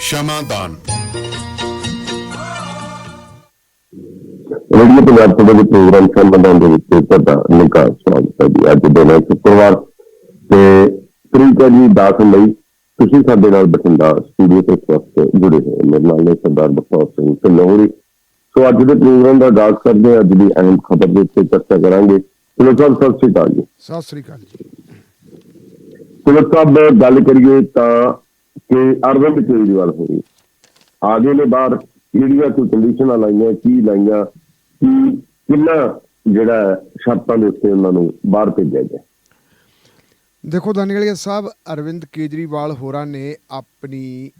ਸ਼ਮਾਦਾਨ। Radio Punjab ਤੋਂ ਦੇ programme ਸੰਬੰਧਾਂ ਦੇ ਵਿੱਚ ਤੁਹਾਡਾ ਨਿੱਘਾ ਸਵਾਗਤ ਹੈ ਜੀ। ਅੱਜ ਦੇ ਨਾਲ ਸ਼ੁੱਕਰਵਾਰ ਤੇ ਤਰੀਕ ਜੀ 10 ਮਈ ਤੁਸੀਂ ਸਾਡੇ ਨਾਲ ਬਠਿੰਡਾ ਸਟੂਡੀਓ ਤੋਂ ਇਸ ਵਕਤ ਜੁੜੇ ਹੋ। ਮੇਰੇ ਨਾਲ ਨੇ ਸਰਦਾਰ ਬਖਤੌਰ ਸਿੰਘ ਢਿੱਲੋਂ ਸੋ ਅੱਜ ਦੇ ਪ੍ਰੋਗਰਾਮ ਦਾ ਆਗਾਜ਼ ਕਰਦੇ ਹਾਂ। ਅੱਜ ਦੀ ਅਹਿਮ ਖਬਰ ਦੇ ਉੱਤੇ ਚਰਚਾ ਕਰਾਂਗੇ। ਚਲੋ ਸਾਹਿਬ ਸਤਿ ਸ਼੍ਰੀ ਅਕਾਲ ਜੀ। ਸਤਿ ਸ੍ਰੀ ਅਕਾਲ ਜੀ। ਚਲੋ ਸਾਹਿਬ ਗੱਲ ਕਰੀਏ ਤਾਂ ਕਿ ਅਰਵਿੰਦ ਕੇਜਰੀਵਾਲ ਹੋਈ ਆਗੇ ਨੇ ਬਾਹਰ ਕਿਹੜੀਆਂ ਕੋਈ ਕੰਡੀਸ਼ਨਾਂ ਲਾਈਆਂ, ਕੀ ਲਾਈਆਂ, ਕੀ, ਕਿੰਨਾ ਜਿਹੜਾ ਸ਼ਰਤਾਂ ਦੇ ਉੱਤੇ ਉਹਨਾਂ ਨੂੰ ਬਾਹਰ ਭੇਜਿਆ ਗਿਆ। ਦੇਖੋ ਦਾਨੀਵਾਲੀਆ ਸਾਹਿਬ, ਅਰਵਿੰਦ ਕੇਜਰੀਵਾਲ ਹੋਰਾਂ ਨੇ ਆਪਣੀ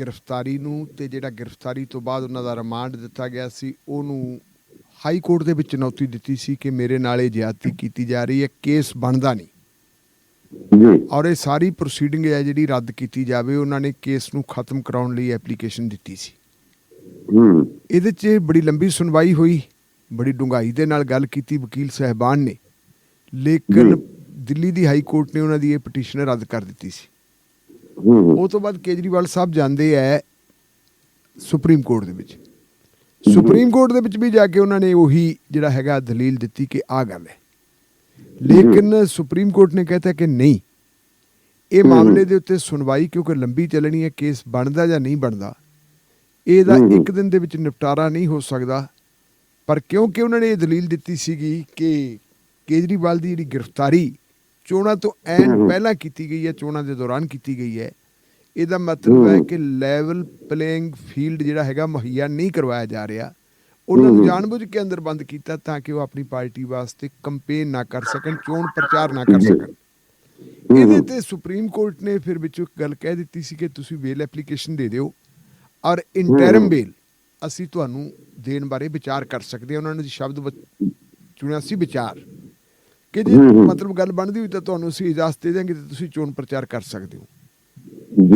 ਗ੍ਰਿਫਤਾਰੀ ਨੂੰ ਤੇ ਜਿਹੜਾ ਗ੍ਰਿਫਤਾਰੀ ਤੋਂ ਬਾਅਦ ਉਹਨਾਂ ਦਾ ਰਿਮਾਂਡ ਦਿੱਤਾ ਗਿਆ ਸੀ, ਉਹਨੂੰ ਹਾਈ ਕੋਰਟ ਦੇ ਵਿੱਚ ਚੁਣੌਤੀ ਦਿੱਤੀ ਸੀ ਕਿ ਮੇਰੇ ਨਾਲ ਇਹ ਜ਼ਿਆਦਤੀ ਕੀਤੀ ਜਾ ਰਹੀ ਹੈ, ਕੇਸ ਬਣਦਾ ਨਹੀਂ। ਜੀ। ਔਰ ਇਹ ਸਾਰੀ ਪ੍ਰੋਸੀਡਿੰਗ ਹੈ ਜਿਹੜੀ ਰੱਦ ਕੀਤੀ ਜਾਵੇ ਉਹਨਾਂ ਨੇ ਕੇਸ ਨੂੰ ਖਤਮ ਕਰਾਉਣ ਲਈ ਐਪਲੀਕੇਸ਼ਨ ਦਿੱਤੀ ਸੀ। ਹੂੰ। ਇਹਦੇ 'ਚ ਬੜੀ ਲੰਬੀ ਸੁਣਵਾਈ ਹੋਈ ਬੜੀ ਡੂੰਘਾਈ ਦੇ ਨਾਲ ਗੱਲ ਕੀਤੀ ਵਕੀਲ ਸਹਿਬਾਨ ਨੇ। ਲੇਕਿਨ। ਦਿੱਲੀ ਦੀ ਹਾਈ ਕੋਰਟ ਨੇ ਉਹਨਾਂ ਦੀ ਇਹ ਪਟੀਸ਼ਨ ਰੱਦ ਕਰ ਦਿੱਤੀ ਸੀ। ਹੂੰ। ਉਹ ਤੋਂ ਬਾਅਦ ਕੇਜਰੀਵਾਲ ਸਾਹਿਬ ਜਾਂਦੇ ਐ ਸੁਪਰੀਮ ਕੋਰਟ ਦੇ ਵਿੱਚ। ਸੁਪਰੀਮ ਕੋਰਟ ਦੇ ਵਿੱਚ ਵੀ ਜਾ ਕੇ ਉਹਨਾਂ ਨੇ ਉਹੀ ਜਿਹੜਾ ਹੈਗਾ ਦਲੀਲ ਦਿੱਤੀ ਕਿ ਆ ਗੱਲ ਹੈ। ਲੇਕਿਨ ਸੁਪਰੀਮ ਕੋਰਟ ਨੇ ਕਹਿਤਾ ਕਿ ਨਹੀਂ ਇਹ। ਮਾਮਲੇ ਦੇ ਉੱਤੇ ਸੁਣਵਾਈ ਕਿਉਂਕਿ ਲੰਬੀ ਚੱਲਣੀ ਹੈ ਕੇਸ ਬਣਦਾ ਜਾਂ ਨਹੀਂ ਬਣਦਾ ਇਹਦਾ। ਇੱਕ ਦਿਨ ਦੇ ਵਿੱਚ ਨਿਪਟਾਰਾ ਨਹੀਂ ਹੋ ਸਕਦਾ ਪਰ ਕਿਉਂਕਿ ਉਹਨਾਂ ਨੇ ਇਹ ਦਲੀਲ ਦਿੱਤੀ ਸੀਗੀ ਕਿ ਕੇਜਰੀਵਾਲ ਦੀ ਜਿਹੜੀ ਗ੍ਰਿਫਤਾਰੀ ਚੋਣਾਂ ਤੋਂ ਐਨ। ਪਹਿਲਾਂ ਕੀਤੀ ਗਈ ਹੈ ਚੋਣਾਂ ਦੇ ਦੌਰਾਨ ਕੀਤੀ ਗਈ ਹੈ ਇਹਦਾ ਮਤਲਬ ਹੈ। ਕਿ ਲੈਵਲ ਪਲੇਇੰਗ ਫੀਲਡ ਜਿਹੜਾ ਹੈਗਾ ਮੁਹੱਈਆ ਨਹੀਂ ਕਰਵਾਇਆ ਜਾ ਰਿਹਾ ਉਹਨਾਂ ਨੂੰ ਹਮ। ਜਾਣਬੁੱਝ ਕੇ ਅੰਦਰ ਬੰਦ ਕੀਤਾ ਤਾਂ ਕਿ ਉਹ ਆਪਣੀ ਪਾਰਟੀ ਵਾਸਤੇ ਕੰਪੇਨ ਨਾ ਕਰ ਸਕਣ ਚੋਣ ਪ੍ਰਚਾਰ ਨਾ ਕਰ। ਸਕਣ। ਇਹਦੇ ਤੇ ਸੁਪਰੀਮ ਕੋਰਟ ਨੇ ਫਿਰ ਵਿੱਚੋਂ ਇੱਕ ਗੱਲ ਕਹਿ ਦਿੱਤੀ ਸੀ ਕਿ ਤੁਸੀਂ ਬੇਲ ਐਪਲੀਕੇਸ਼ਨ ਦੇ ਦਿਓ ਔਰ ਇੰਟਰਮ। ਬੇਲ ਅਸੀਂ ਤੁਹਾਨੂੰ ਦੇਣ ਬਾਰੇ ਵਿਚਾਰ ਕਰ ਸਕਦੇ ਹਾਂ ਉਹਨਾਂ ਨੇ ਸ਼ਬਦ ਚੁਣਿਆ ਸੀ ਵਿਚਾਰ ਕਿ ਜੇ। ਮਤਲਬ ਗੱਲ ਬਣਦੀ ਹੋਈ ਤਾਂ ਤੁਹਾਨੂੰ ਅਸੀਂ ਇਜਾਜ਼ਤ ਦੇ ਦਿਆਂਗੇ ਤੇ ਤੁਸੀਂ ਚੋਣ ਪ੍ਰਚਾਰ ਕਰ ਸਕਦੇ ਹੋ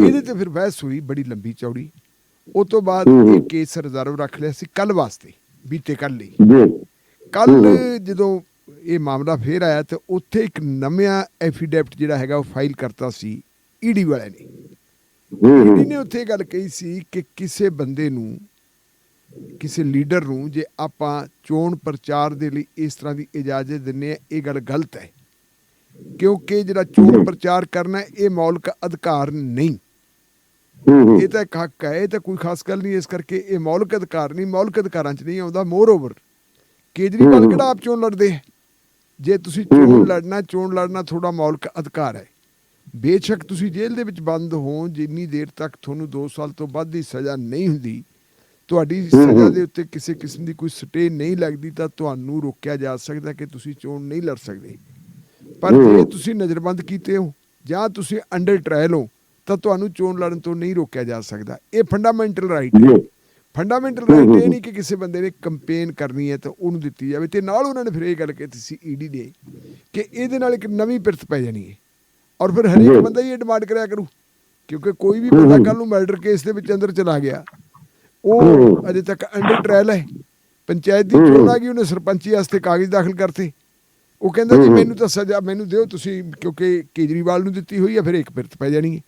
ਇਹਦੇ ਤੇ ਫਿਰ ਬਹਿਸ ਹੋਈ ਬੜੀ ਲੰਬੀ ਚੌੜੀ ਉਸ ਤੋਂ ਬਾਅਦ। ਇਹ ਕੇਸ ਰਿਜ਼ਰਵ ਰੱਖ ਲਿਆ ਸੀ ਕੱਲ ਵਾਸਤੇ ਬੀਤੇ ਕੱਲ ਲਈ ਜੀ। ਕੱਲ। ਜਦੋਂ ਇਹ ਮਾਮਲਾ ਫੇਰ ਆਇਆ ਤੇ ਉੱਥੇ ਇੱਕ ਨਵਾਂ ਐਫੀਡੈਵਿਟ ਜਿਹੜਾ ਹੈਗਾ ਉਹ ਫਾਈਲ ਕਰਤਾ ਸੀ ਈਡੀ ਵਾਲਿਆਂ ਨੇ। ਈਡੀ ਨੇ ਉੱਥੇ ਗੱਲ ਕਹੀ ਸੀ ਕਿ ਕਿਸੇ ਬੰਦੇ ਨੂੰ ਕਿਸੇ ਲੀਡਰ ਨੂੰ ਜੇ ਆਪਾਂ ਚੋਣ ਪ੍ਰਚਾਰ ਦੇ ਲਈ ਇਸ ਤਰ੍ਹਾਂ ਦੀ ਇਜਾਜ਼ਤ ਦਿੰਨੇ ਆ ਇਹ ਗੱਲ ਗਲਤ ਹੈ। ਕਿਉਂਕਿ ਜਿਹੜਾ ਚੋਣ। ਪ੍ਰਚਾਰ ਕਰਨਾ ਇਹ ਮੌਲਿਕ ਅਧਿਕਾਰ ਨਹੀਂ। ਇਹ ਤਾਂ ਇੱਕ ਹੱਕ ਹੈ ਇਹ ਤਾਂ ਕੋਈ ਖਾਸ ਗੱਲ ਨਹੀਂ ਇਸ ਕਰਕੇ ਇਹ ਮੌਲਿਕ ਅਧਿਕਾਰ ਨਹੀਂ ਮੌਲਿਕ ਅਧਿਕਾਰਾਂ 'ਚ ਨਹੀਂ ਆਉਂਦਾ ਮੋਰ ਓਵਰ ਕੇਜਰੀਵਾਲ। ਕਿਹੜਾ ਆਪ ਚੋਣ ਲੜਦੇ ਹੈ ਜੇ ਤੁਸੀਂ ਚੋਣ। ਲੜਨਾ ਚੋਣ ਲੜਨਾ ਥੋੜਾ ਮੌਲਿਕ ਅਧਿਕਾਰ ਹੈ ਬੇਸ਼ੱਕ ਤੁਸੀਂ ਜੇਲ੍ਹ ਦੇ ਵਿੱਚ ਬੰਦ ਹੋ ਜਿੰਨੀ ਦੇਰ ਤੱਕ ਤੁਹਾਨੂੰ 2 ਸਾਲ ਤੋਂ ਵੱਧ ਦੀ ਸਜ਼ਾ ਨਹੀਂ ਹੁੰਦੀ ਤੁਹਾਡੀ ਸਜ਼ਾ। ਦੇ ਉੱਤੇ ਕਿਸੇ ਕਿਸਮ ਦੀ ਕੋਈ ਸਟੇ ਨਹੀਂ ਲੱਗਦੀ ਤਾਂ ਤੁਹਾਨੂੰ ਰੋਕਿਆ ਜਾ ਸਕਦਾ ਕਿ ਤੁਸੀਂ ਚੋਣ ਨਹੀਂ ਲੜ ਸਕਦੇ ਪਰ ਜੇ। ਤੁਸੀਂ ਨਜ਼ਰਬੰਦ ਕੀਤੇ ਹੋ ਜਾਂ ਤੁਸੀਂ ਅੰਡਰ ਟ੍ਰਾਇਲ ਹੋ ਤਾਂ ਤੁਹਾਨੂੰ ਚੋਣ ਲੜਨ ਤੋਂ ਨਹੀਂ ਰੋਕਿਆ ਜਾ ਸਕਦਾ ਇਹ ਫੰਡਾਮੈਂਟਲ ਰਾਈਟ ਹੈ ਫੰਡਾਮੈਂਟਲ ਰਾਈਟ ਇਹ। ਨਹੀਂ ਕਿ ਕਿਸੇ ਬੰਦੇ ਨੇ ਕੰਪੇਨ ਕਰਨੀ ਹੈ ਤਾਂ ਉਹਨੂੰ ਦਿੱਤੀ ਜਾਵੇ ਤੇ ਨਾਲ ਉਹਨਾਂ ਨੇ ਫਿਰ ਇਹ ਗੱਲ ਕੀਤੀ ਸੀ ਈਡੀ ਨੇ ਕਿ ਇਹਦੇ ਨਾਲ ਇੱਕ ਨਵੀਂ ਪਿਰਤ ਪੈ ਜਾਣੀ ਹੈ ਔਰ ਫਿਰ ਹਰੇਕ। ਬੰਦਾ ਹੀ ਇਹ ਡਿਮਾਂਡ ਕਰਿਆ ਕਰੂ ਕਿਉਂਕਿ ਕੋਈ ਵੀ ਬੰਦਾ। ਕੱਲ ਨੂੰ ਮਰਡਰ ਕੇਸ ਦੇ ਵਿੱਚ ਅੰਦਰ ਚਲਾ ਗਿਆ ਉਹ। ਅਜੇ ਤੱਕ ਅੰਡਰ ਟ੍ਰਾਇਲ ਹੈ ਪੰਚਾਇਤ ਦੀ ਚੋਣ। ਆ ਗਈ ਉਹਨੇ ਸਰਪੰਚੀ ਵਾਸਤੇ ਕਾਗਜ਼ ਦਾਖਲ ਕਰਤੇ ਉਹ ਕਹਿੰਦਾ ਜੀ। ਮੈਨੂੰ ਤਾਂ ਸਜ਼ਾ ਮੈਨੂੰ ਦਿਓ ਤੁਸੀਂ ਕਿਉਂਕਿ ਕੇਜਰੀਵਾਲ ਨੂੰ ਦਿੱਤੀ ਹੋਈ ਹੈ ਫਿਰ ਇੱਕ ਪਿਰਤ ਪੈ ਜਾਣੀ ਹੈ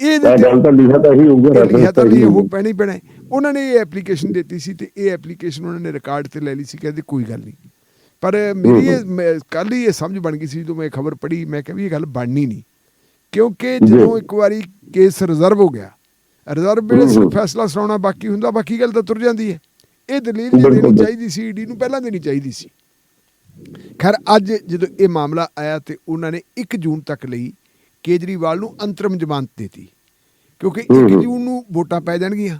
ਇਹ ਗੱਲ ਤਾਂ ਲਿਖਿਆ ਤਾਂ ਹੀ ਹੋਊਗਾ ਲਿਖਿਆ ਤਾਂ ਤਾਂ ਉਹ ਪੈਣੀ ਪੈਣਾ ਹੈ। ਉਹਨਾਂ ਨੇ ਇਹ ਐਪਲੀਕੇਸ਼ਨ ਦਿੱਤੀ ਸੀ ਤੇ ਇਹ ਐਪਲੀਕੇਸ਼ਨ ਉਹਨਾਂ ਨੇ ਰਿਕਾਰਡ ਤੇ ਲੈ ਲਈ ਸੀ ਕਹਿੰਦੇ ਕੋਈ ਗੱਲ ਨਹੀਂ ਪਰ ਮੇਰੀ ਇਹ ਕੱਲ ਹੀ ਇਹ ਸਮਝ ਬਣ ਗਈ ਸੀ ਜਦੋਂ ਮੈਂ ਖਬਰ ਪੜ੍ਹੀ ਮੈਂ ਕਿਹਾ ਵੀ ਇਹ ਗੱਲ ਬਣਨੀ ਨਹੀਂ ਕਿਉਂਕਿ। ਜਦੋਂ ਇੱਕ ਵਾਰੀ ਕੇਸ ਰਿਜ਼ਰਵ ਹੋ ਗਿਆ ਰਿਜ਼ਰਵ ਵੇਲੇ ਹੂੰ, ਸਿਰਫ ਹੂੰ। ਫੈਸਲਾ ਸੁਣਾਉਣਾ ਬਾਕੀ ਹੁੰਦਾ ਬਾਕੀ ਗੱਲ ਤਾਂ ਤੁਰ ਜਾਂਦੀ ਹੈ ਇਹ ਦਲੀਲ ਦੇਣੀ। ਚਾਹੀਦੀ ਸੀ ਈਡੀ ਨੂੰ ਪਹਿਲਾਂ ਦੇਣੀ ਚਾਹੀਦੀ ਸੀ ਖੈਰ ਅੱਜ ਜਦੋਂ ਇਹ ਮਾਮਲਾ ਆਇਆ ਤੇ ਉਹਨਾਂ ਨੇ 1 ਜੂਨ ਤੱਕ ਲਈ ਕੇਜਰੀਵਾਲ ਨੂੰ ਅੰਤਰਮ ਜ਼ਮਾਨਤ ਦਿੱਤੀ ਕਿਉਂਕਿ 1 ਹੂੰ, ਹੂੰ। ਜੂਨ ਨੂੰ ਵੋਟਾਂ ਪੈ ਜਾਣਗੀਆਂ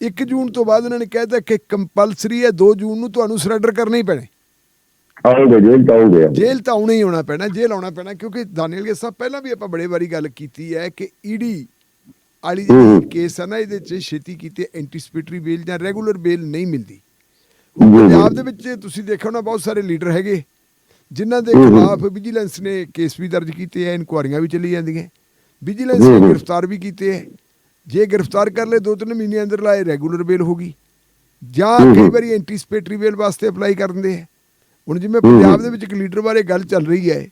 1 ਜੂਨ ਤੋਂ ਬਾਅਦ ਉਹਨਾਂ ਨੇ ਕਹਿਤਾ ਕਿ ਕੰਪਲਸਰੀ ਹੈ 2 ਜੂਨ ਨੂੰ ਤੁਹਾਨੂੰ ਸਰੈਂਡਰ ਕਰਨਾ ਹੀ ਪੈਣਾ। ਆਉਂਗੇ ਜੇਲ੍ਹ ਤਾਂ ਆਉਂਗੇ ਜੇਲ੍ਹ ਤਾਂ ਆਉਣਾ ਹੀ ਆਉਣਾ ਪੈਣਾ ਜੇਲ੍ਹ ਆਉਣਾ ਪੈਣਾ ਕਿਉਂਕਿ ਦਾਨੀਅਲ ਸਾਹਿਬ ਪਹਿਲਾਂ ਵੀ ਆਪਾਂ ਬੜੇ ਵਾਰੀ ਗੱਲ ਕੀਤੀ ਹੈ ਕਿ ਈਡੀ ਵਾਲੀ ਜਿਹੜੀ। ਕੇਸ ਹੈ ਨਾ ਇਹਦੇ ਚ ਛੇਤੀ ਕੀਤੇ ਐਂਟੀਸਪੇਟਰੀ ਬੇਲ ਜਾਂ ਰੈਗੂਲਰ ਬੇਲ ਨਹੀਂ ਮਿਲਦੀ। ਪੰਜਾਬ ਦੇ ਵਿੱਚ ਤੁਸੀਂ ਦੇਖੋ ਨਾ ਬਹੁਤ ਸਾਰੇ ਲੀਡਰ ਹੈਗੇ ਜਿਨ੍ਹਾਂ ਦੇ ਹੂੰ, ਹੂੰ। ਖਿਲਾਫ ਵਿਜੀਲੈਂਸ ਨੇ ਕੇਸ ਵੀ ਦਰਜ ਕੀਤੇ ਐ ਇਨਕੁਆਰੀਆਂ ਵੀ ਚੱਲੀ ਜਾਂਦੀਆਂ ਵਿਜੀਲੈਂਸ ਹੂੰ, ਨੇ ਹੂੰ। ਗ੍ਰਿਫਤਾਰ ਵੀ ਕੀਤੇ ਐ ਜੇ ਗ੍ਰਿਫਤਾਰ ਕਰ ਦੋ ਤਿੰਨ ਮਹੀਨੇ ਅੰਦਰ ਲਾਏ ਰੈਗੂਲਰ ਬੇਲ ਹੋਗੀ ਜਾਂ ਹੂੰ, ਕਈ ਹੂੰ। ਵਾਰੀ ਐਂਟੀਸਪੇਟਰੀ ਬੇਲ ਵਾਸਤੇ ਅਪਲਾਈ ਕਰਦੇ ਐ ਹੁਣ ਜਿਵੇਂ ਹੂੰ, ਹੂੰ। ਪੰਜਾਬ ਦੇ ਵਿੱਚ ਇੱਕ ਲੀਡਰ ਬਾਰੇ ਗੱਲ ਚੱਲ ਰਹੀ ਹੈ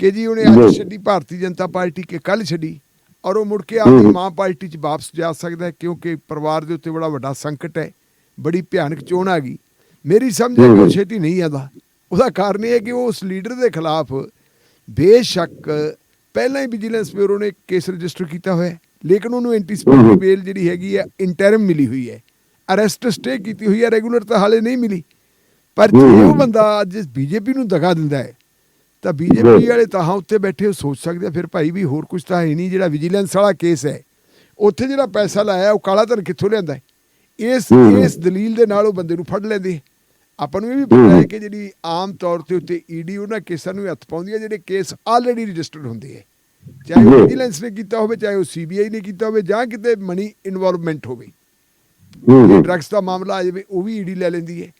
ਕਿ ਜੀ ਉਹਨੇ ਅੱਜ ਜੀ। ਛੱਡੀ ਭਾਰਤੀ ਜਨਤਾ ਪਾਰਟੀ ਕੇ ਕੱਲ ਛੱਡੀ ਔਰ ਉਹ ਮੁੜ ਕੇ ਆਪਣੀ ਮਾਂ ਪਾਰਟੀ 'ਚ ਵਾਪਸ ਜਾ ਸਕਦਾ ਹੈ ਕਿਉਂਕਿ ਪਰਿਵਾਰ ਦੇ ਉੱਤੇ ਬੜਾ ਵੱਡਾ ਸੰਕਟ ਹੈ ਬੜੀ ਭਿਆਨਕ ਚੋਣ ਆ ਗਈ ਮੇਰੀ ਸਮਝ ਹੈ ਕਿ ਉਹ ਛੇਤੀ ਨਹੀਂ ਆਉਂਦਾ ਉਹਦਾ ਕਾਰਨ ਇਹ ਹੈ ਕਿ ਉਹ ਉਸ ਲੀਡਰ ਦੇ ਖਿਲਾਫ ਬੇਸ਼ੱਕ ਪਹਿਲਾਂ ਹੀ ਵਿਜੀਲੈਂਸ ਬਿਊਰੋ ਨੇ ਕੇਸ ਰਜਿਸਟਰ ਕੀਤਾ ਹੋਇਆ ਹੈ ਲੇਕਿਨ ਉਹਨੂੰ ਐਂਟੀਸਪੇਟਰੀ ਬੇਲ ਜਿਹੜੀ ਹੈਗੀ ਹੈ ਇੰਟਰਮ ਮਿਲੀ ਹੋਈ ਹੈ। ਅਰੈਸਟ ਸਟੇ ਕੀਤੀ ਹੋਈ ਹੈ ਰੈਗੂਲਰ ਤਾਂ ਹਾਲੇ ਨਹੀਂ ਮਿਲੀ। ਪਰ ਜੇ ਉਹ ਬੰਦਾ ਅੱਜ ਬੀਜੇਪੀ ਨੂੰ ਦਗਾ ਦਿੰਦਾ ਹੈ ਤਾਂ ਬੀਜੇਪੀ ਵਾਲੇ ਤਾਂ ਹਾਂ ਉੱਤੇ ਬੈਠੇ ਸੋਚ ਸਕਦੇ ਆ ਫਿਰ ਭਾਈ ਵੀ ਹੋਰ ਕੁਝ ਤਾਂ ਹੈ ਨਹੀਂ ਜਿਹੜਾ ਵਿਜੀਲੈਂਸ ਵਾਲਾ ਕੇਸ ਹੈ। ਉੱਥੇ ਜਿਹੜਾ ਪੈਸਾ ਲਾਇਆ ਉਹ ਕਾਲਾ ਧਨ ਕਿੱਥੋਂ ਲਿਆਂਦਾ ਹੈ? ਇਸ ਇਸ ਦਲੀਲ ਦੇ ਨਾਲ ਉਹ ਬੰਦੇ ਨੂੰ ਫੜ ਲੈਂਦੇ ਆਪਾਂ ਨੂੰ ਇਹ ਵੀ ਪਤਾ ਹੈ। ਕਿ ਜਿਹੜੀ ਆਮ ਤੌਰ ਤੇ ਉੱਤੇ ਈਡੀ ਉਹਨਾਂ ਕੇਸਾਂ ਨੂੰ ਹੱਥ ਪਾਉਂਦੀ ਹੈ ਜਿਹੜੇ ਕੇਸ ਆਲਰੇਡੀ ਰਜਿਸਟਰਡ ਹੁੰਦੇ ਹੈ। ਚਾਹੇ ਉਹ ਵਿਜੀਲੈਂਸ ਨੇ ਕੀਤਾ ਹੋਵੇ ਚਾਹੇ ਉਹ ਸੀਬੀਆਈ ਨੇ ਕੀਤਾ ਹੋਵੇ ਜਾਂ ਕਿਤੇ ਮਨੀ ਇਨਵੋਲਵਮੈਂਟ ਹੋਵੇ। ਡਰੱਗਸ ਦਾ ਮਾਮਲਾ ਆ ਜਾਵੇ ਉਹ ਵੀ ਈਡੀ ਲੈ ਲੈਂਦੀ ਹੈ।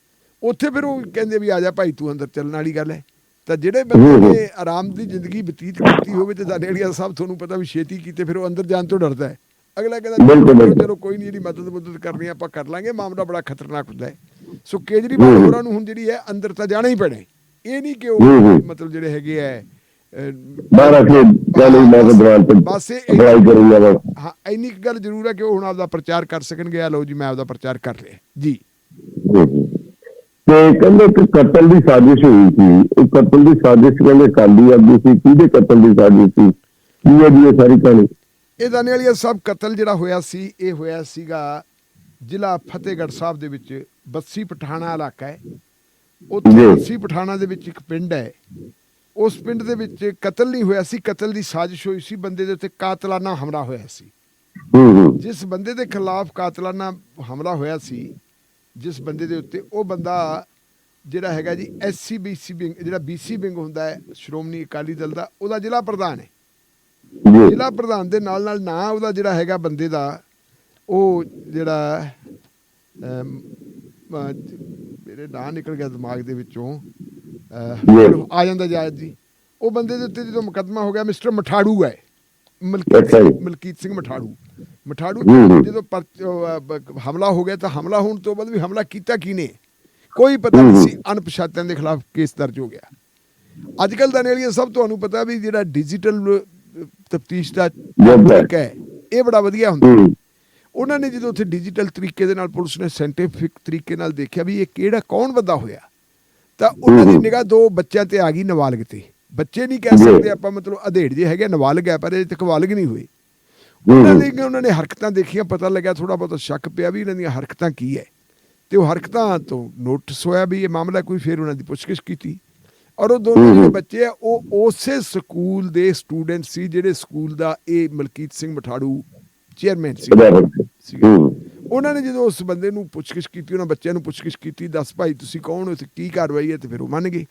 ਉੱਥੇ ਫਿਰ ਉਹ ਕਹਿੰਦੇ ਵੀ ਆ ਜਾ ਭਾਈ ਤੂੰ ਅੰਦਰ ਚੱਲਣ ਵਾਲੀ ਗੱਲ ਹੈ। ਤਾਂ ਜਿਹੜੇ ਬੰਦੇ ਨੇ ਆਰਾਮ ਦੀ ਜ਼ਿੰਦਗੀ ਬਤੀਤ ਕੀਤੀ ਹੋਵੇ ਤੇ ਦਾਨੇੜੀਆ ਸਾਹਿਬ ਤੁਹਾਨੂੰ ਪਤਾ ਵੀ ਛੇਤੀ ਕੀਤੇ ਫਿਰ ਉਹ ਅੰਦਰ ਜਾਣ ਤੋਂ ਡਰਦਾ ਹੈ। ਅਗਲਾ ਕਹਿੰਦਾ ਬਿਲਕੁਲ, ਚਲੋ, ਕੋਈ ਨਹੀਂ ਜਿਹੜੀ ਮਦਦ ਮੁਦਦ ਕਰਨੀ ਆਪਾਂ ਕਰ ਲਾਂਗੇ। ਮਾਮਲਾ ਬੜਾ ਖਤਰਨਾਕ ਹੁੰਦਾ ਹੈ। ਸੋ ਕੇਜਰੀਵਾਲ ਹੋਰਾਂ ਨੂੰ ਹੁਣ ਜਿਹੜੀ ਹੈ ਅੰਦਰ ਤਾਂ ਜਾਣਾ ਹੀ ਪੈਣਾ। ਇਹ ਨਹੀਂ ਕਿ ਉਹ। ਮਤਲਬ ਜਿਹੜੇ ਹੈਗੇ ਆ ਅਹ, ਬਾਹਰ ਆ ਕੇ ਕਹਿੰਦੇ ਮੈਂ ਤਾਂ ਦੌਰਾਨ ਤੇ ਬਸ ਇਹ- ਅਪਲਾਈ ਕਰੂੰਗਾ ਬਸ ਹਾਂ ਇੰਨੀ ਗੱਲ ਜ਼ਰੂਰ ਹੈ ਕਿ ਉਹ ਹੁਣ ਆਪਦਾ ਪ੍ਰਚਾਰ ਕਰ ਸਕਣਗੇ। ਆ ਲਓ ਜੀ ਮੈਂ ਆਪਦਾ ਪ੍ਰਚਾਰ ਕਰ ਲਿਆ ਜੀ। ਤੇ ਕਹਿੰਦੇ ਕਿ ਕਤਲ ਦੀ ਸਾਜ਼ਿਸ਼ ਹੋਈ ਸੀ। ਉਹ ਕਤਲ ਦੀ ਸਾਜ਼ਿਸ਼ ਕਹਿੰਦੇ ਕਾਲੀ ਆਗੂ ਸੀ। ਕਿਹਦੇ ਕਤਲ ਦੀ ਸਾਜ਼ਿਸ਼ ਸੀ? ਕੀ ਹੈ ਜੀ ਇਹ ਸਾਰੀ ਕਹਾਣੀ? ਇਹ ਦਾਨੇਵਾਲੀਆ ਸਾਹਿਬ ਕਤਲ ਜਿਹੜਾ ਹੋਇਆ ਸੀ ਇਹ ਹੋਇਆ ਸੀਗਾ ਜ਼ਿਲ੍ਹਾ ਫਤਿਹਗੜ੍ਹ ਸਾਹਿਬ ਦੇ ਵਿੱਚ। ਬੱਸੀ ਪਠਾਣਾ ਇਲਾਕਾ ਹੈ। ਉੱਥੇ। ਬੱਸੀ ਪਠਾਣਾ ਦੇ ਵਿੱਚ ਇੱਕ ਪਿੰਡ ਹੈ। ਉਸ ਪਿੰਡ ਦੇ ਵਿੱਚ ਕਤਲ ਨਹੀਂ ਹੋਇਆ ਸੀ। ਕਤਲ ਦੀ ਸਾਜ਼ਿਸ਼ ਹੋਈ ਸੀ। ਬੰਦੇ ਦੇ ਉੱਤੇ ਕਾਤਲਾਨਾ ਹਮਲਾ ਹੋਇਆ ਸੀ। ਜਿਸ ਬੰਦੇ ਦੇ ਖਿਲਾਫ ਕਾਤਲਾਨਾ ਹਮਲਾ ਹੋਇਆ ਸੀ ਜਿਸ ਬੰਦੇ ਦੇ ਉੱਤੇ ਉਹ ਬੰਦਾ ਜਿਹੜਾ ਹੈਗਾ ਜੀ ਐਸਸੀ ਬੀਸੀ ਵਿੰਗ ਜਿਹੜਾ ਬੀਸੀ ਵਿੰਗ ਹੁੰਦਾ ਹੈ ਸ਼੍ਰੋਮਣੀ ਅਕਾਲੀ ਦਲ ਦਾ ਉਹਦਾ ਜ਼ਿਲ੍ਹਾ ਪ੍ਰਧਾਨ ਹੈ। ਜ਼ਿਲ੍ਹਾ ਪ੍ਰਧਾਨ ਦੇ ਨਾਲ ਨਾਲ ਨਾਂ ਉਹਦਾ ਜਿਹੜਾ ਹੈਗਾ ਬੰਦੇ ਦਾ ਉਹ ਜਿਹੜਾ ਮੇਰੇ ਨਾਂ ਨਿਕਲ ਗਿਆ ਦਿਮਾਗ ਦੇ ਵਿੱਚੋਂ। ਆ ਜਾਂਦਾ ਜਾਇਦ ਜੀ। ਉਹ ਬੰਦੇ ਦੇ ਉੱਤੇ ਜਦੋਂ ਮੁਕੱਦਮਾ ਹੋ ਗਿਆ ਮਿਸਟਰ ਮਠਾੜੂ ਹੈ। ਮਲਕੀਤ ਸਿੰਘ ਜੀ। ਮਲਕੀਤ ਸਿੰਘ ਮਠਾੜੂ। ਮਠਾੜੂ। ਜਦੋਂ ਹਮਲਾ ਹੋ ਗਿਆ ਤਾਂ ਹਮਲਾ ਹੋਣ ਤੋਂ ਬਾਅਦ ਵੀ ਹਮਲਾ ਕੀਤਾ ਕਿਨੇ ਕੋਈ ਪਤਾ ਨਹੀਂ। ਸੀ ਅਣਪਛਾਤਿਆਂ ਦੇ ਖਿਲਾਫ ਕੇਸ ਦਰਜ ਹੋ ਗਿਆ। ਅੱਜ ਕੱਲ ਦਾ ਨੇੜੀਆ ਸਭ ਤੁਹਾਨੂੰ ਪਤਾ ਵੀ ਜਿਹੜਾ ਡਿਜੀਟਲ ਤਫਤੀਸ਼ ਦਾ ਹੈ। ਤਰੀਕਾ ਹੈ ਇਹ ਬੜਾ ਵਧੀਆ ਹੁੰਦਾ। ਉਹਨਾਂ ਨੇ ਜਦੋਂ ਉੱਥੇ ਡਿਜੀਟਲ ਤਰੀਕੇ ਦੇ ਨਾਲ ਪੁਲਿਸ ਨੇ ਸਾਇੰਟੀਫਿਕ ਤਰੀਕੇ ਨਾਲ ਦੇਖਿਆ ਵੀ ਇਹ ਕਿਹੜਾ ਕੌਣ ਬੰਦਾ ਹੋਇਆ ਤਾਂ ਉਹਨਾਂ ਦੀ। ਨਿਗਾਹ ਦੋ ਬੱਚਿਆਂ ਤੇ ਆ ਗਈ ਨਾਬਾਲਗ ਤੇ ਬੱਚੇ ਨਹੀਂ ਕਹਿ। ਸਕਦੇ ਆਪਾਂ ਮਤਲਬ ਅਧੇੜ ਜੇ ਹੈਗੇ ਨਾਬਾਲਗ ਹੈ ਪਰ ਇਹ ਤੱਕ ਬਾਲਗ ਨਹੀਂ ਹੋਏ ਉਹਨਾਂ। ਦੇ ਉਹਨਾਂ ਨੇ ਹਰਕਤਾਂ ਦੇਖੀਆਂ ਪਤਾ ਲੱਗਿਆ ਥੋੜਾ ਬਹੁਤ ਸ਼ੱਕ ਪਿਆ ਵੀ ਇਹਨਾਂ ਦੀਆਂ ਹਰਕਤਾਂ ਕੀ ਹੈ ਤੇ ਉਹ ਹਰਕਤਾਂ ਤੋਂ ਨੋਟਿਸ ਹੋਇਆ ਵੀ ਇਹ ਮਾਮਲਾ ਕੋਈ ਫਿਰ ਉਹਨਾਂ ਦੀ ਪੁੱਛਗਿੱਛ ਕੀਤੀ ਔਰ ਉਹ ਦੋਨੋਂ। ਜਿਹੜੇ ਬੱਚੇ ਆ ਉਹ ਉਸੇ ਸਕੂਲ ਦੇ ਸਟੂਡੈਂਟ ਸੀ ਜਿਹੜੇ ਸਕੂਲ ਦਾ ਇਹ ਮਲਕੀਤ ਸਿੰਘ ਮਠਾੜੂ ਚੇਅਰਮੈਨ ਸੀ। ਸੀਗੇ। ਉਹਨਾਂ ਨੇ ਜਦੋਂ ਉਸ ਬੰਦੇ ਨੂੰ ਪੁੱਛਗਿੱਛ ਕੀਤੀ ਉਹਨਾਂ ਬੱਚਿਆਂ ਨੂੰ ਪੁੱਛਗਿੱਛ ਕੀਤੀ ਦੱਸ ਭਾਈ ਤੁਸੀਂ ਕੌਣ ਹੋ ਤੇ ਕੀ ਕਾਰਵਾਈ ਹੈ ਤੇ ਫਿਰ ਉਹ ਮੰਨ ਗਏ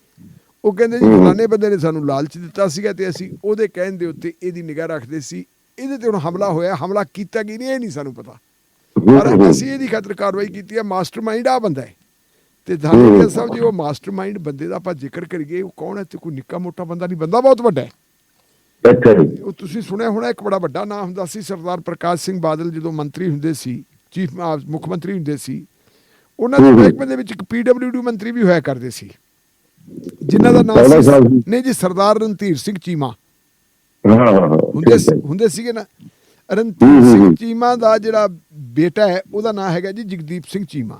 ਉਹ ਕਹਿੰਦੇ ਜੀ। ਫਲਾਣੇ ਬੰਦੇ ਨੇ ਸਾਨੂੰ ਲਾਲਚ ਦਿੱਤਾ ਸੀਗਾ ਤੇ ਅਸੀਂ ਉਹਦੇ ਕਹਿਣ ਦੇ ਉੱਤੇ ਇਹਦੀ ਨਿਗਾਹ ਰੱਖਦੇ ਸੀ ਇਹਦੇ ਤੇ ਹੁਣ ਹਮਲਾ ਹੋਇਆ ਹਮਲਾ ਕੀਤਾ ਕੀ ਨਹੀਂ ਇਹ ਨਹੀਂ ਸਾਨੂੰ ਪਤਾ ਪਰ। ਅਸੀਂ ਇਹਦੀ ਖਾਤਰ ਕਾਰਵਾਈ ਕੀਤੀ ਹੈ ਮਾਸਟਰਮਾਈਂਡ ਆ ਬੰਦਾ ਹੈ ਤੇ ਧਾਰਮਿਕ। ਸਾਹਿਬ ਜੀ ਉਹ ਮਾਸਟਰਮਾਈਂਡ ਬੰਦੇ ਦਾ ਆਪਾਂ ਜ਼ਿਕਰ ਕਰੀਏ ਉਹ ਕੌਣ ਹੈ ਤੇ ਕੋਈ ਨਿੱਕਾ ਮੋਟਾ ਬੰਦਾ ਨਹੀਂ ਬੰਦਾ ਬਹੁਤ ਵੱਡਾ ਹੈ ਅੱਛਾ ਜੀ ਉਹ ਤੁਸੀਂ ਸੁਣਿਆ ਹੋਣਾ ਇੱਕ ਬੜਾ ਵੱਡਾ ਨਾਮ ਹੁੰਦਾ ਸੀ ਸਰਦਾਰ ਪ੍ਰਕਾਸ਼ ਸਿੰਘ ਬਾਦਲ ਜਦੋਂ ਮੰਤਰੀ ਹੁੰਦੇ ਸੀ ਚੀਫ ਮੁੱਖ ਮੰਤਰੀ ਹੁੰਦੇ ਸੀ ਉਹਨਾਂ ਦੇ। ਮਹਿਕਮੇ ਦੇ ਵਿੱਚ ਇੱਕ ਪੀਡਬਲਯੂਡੀ ਮੰਤਰੀ ਵੀ ਹੋਇਆ ਕਰਦੇ ਸੀ ਜਿਨ੍ਹਾਂ ਦਾ ਨਾਮ ਸੀ। ਨਹੀਂ ਜੀ ਸਰਦਾਰ ਰਣਧੀਰ ਸਿੰਘ ਚੀਮਾ ਹੁੰਦੇ। ਹੁੰਦੇ ਸੀਗੇ ਨਾ ਰਣਧੀਰ ਸਿੰਘ। ਚੀਮਾ ਦਾ ਜਿਹੜਾ ਬੇਟਾ ਹੈ ਉਹਦਾ ਨਾਮ ਹੈਗਾ ਜੀ ਜਗਦੀਪ ਸਿੰਘ ਚੀਮਾ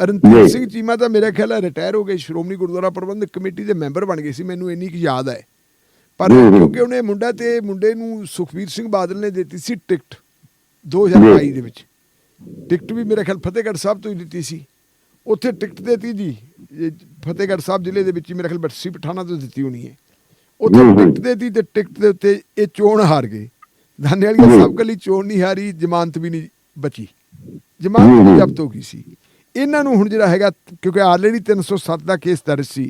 ਰਣਧੀਰ। ਸਿੰਘ ਚੀਮਾ ਤਾਂ ਮੇਰੇ ਖਿਆਲ ਹੈ ਰਿਟਾਇਰ ਹੋ ਗਏ ਸ਼੍ਰੋਮਣੀ ਗੁਰਦੁਆਰਾ ਪ੍ਰਬੰਧਕ ਕਮੇਟੀ ਦੇ ਮੈਂਬਰ ਬਣ ਗਏ ਸੀ ਮੈਨੂੰ ਇੰਨੀ ਕੁ ਯਾਦ ਹੈ ਪਰ। ਕਿਉਂਕਿ ਉਹਨੇ ਮੁੰਡਾ ਤੇ ਮੁੰਡੇ ਨੂੰ ਸੁਖਬੀਰ ਸਿੰਘ ਬਾਦਲ ਨੇ ਦਿੱਤੀ ਸੀ ਟਿਕਟ 2022 ਦੇ ਵਿੱਚ ਟਿਕਟ ਵੀ ਮੇਰੇ ਖਿਆਲ ਫਤਿਹਗੜ੍ਹ ਸਾਹਿਬ ਤੋਂ ਹੀ ਦਿੱਤੀ ਸੀ ਉੱਥੇ ਟਿਕਟ ਦੇਤੀ ਜੀ ਫਤਿਹਗੜ੍ਹ ਸਾਹਿਬ ਜ਼ਿਲ੍ਹੇ ਦੇ ਵਿੱਚ ਮੇਰੇ ਖਿਆਲ ਬੱਸੀ ਪਠਾਣਾ ਤੋਂ ਦਿੱਤੀ ਹੋਣੀ ਹੈ ਉੱਥੇ। ਟਿਕਟ ਦੇਤੀ ਤੇ ਟਿਕਟ ਦੇ ਉੱਤੇ ਇਹ ਚੋਣ ਹਾਰ ਗਏ ਦਾਨੇ ਵਾਲੀ ਹੂੰ। ਸਭ ਕੱਲੀ ਚੋਣ ਨਹੀਂ ਹਾਰੀ ਜ਼ਮਾਨਤ ਵੀ ਨਹੀਂ ਬਚੀ ਜ਼ਮਾਨਤ ਵੀ। ਜ਼ਬਤ ਹੋ ਗਈ ਸੀ ਇਹਨਾਂ ਨੂੰ ਹੁਣ ਜਿਹੜਾ ਹੈਗਾ ਕਿਉਂਕਿ ਆਲਰੇਡੀ 307 ਦਾ ਕੇਸ ਦਰਜ ਸੀ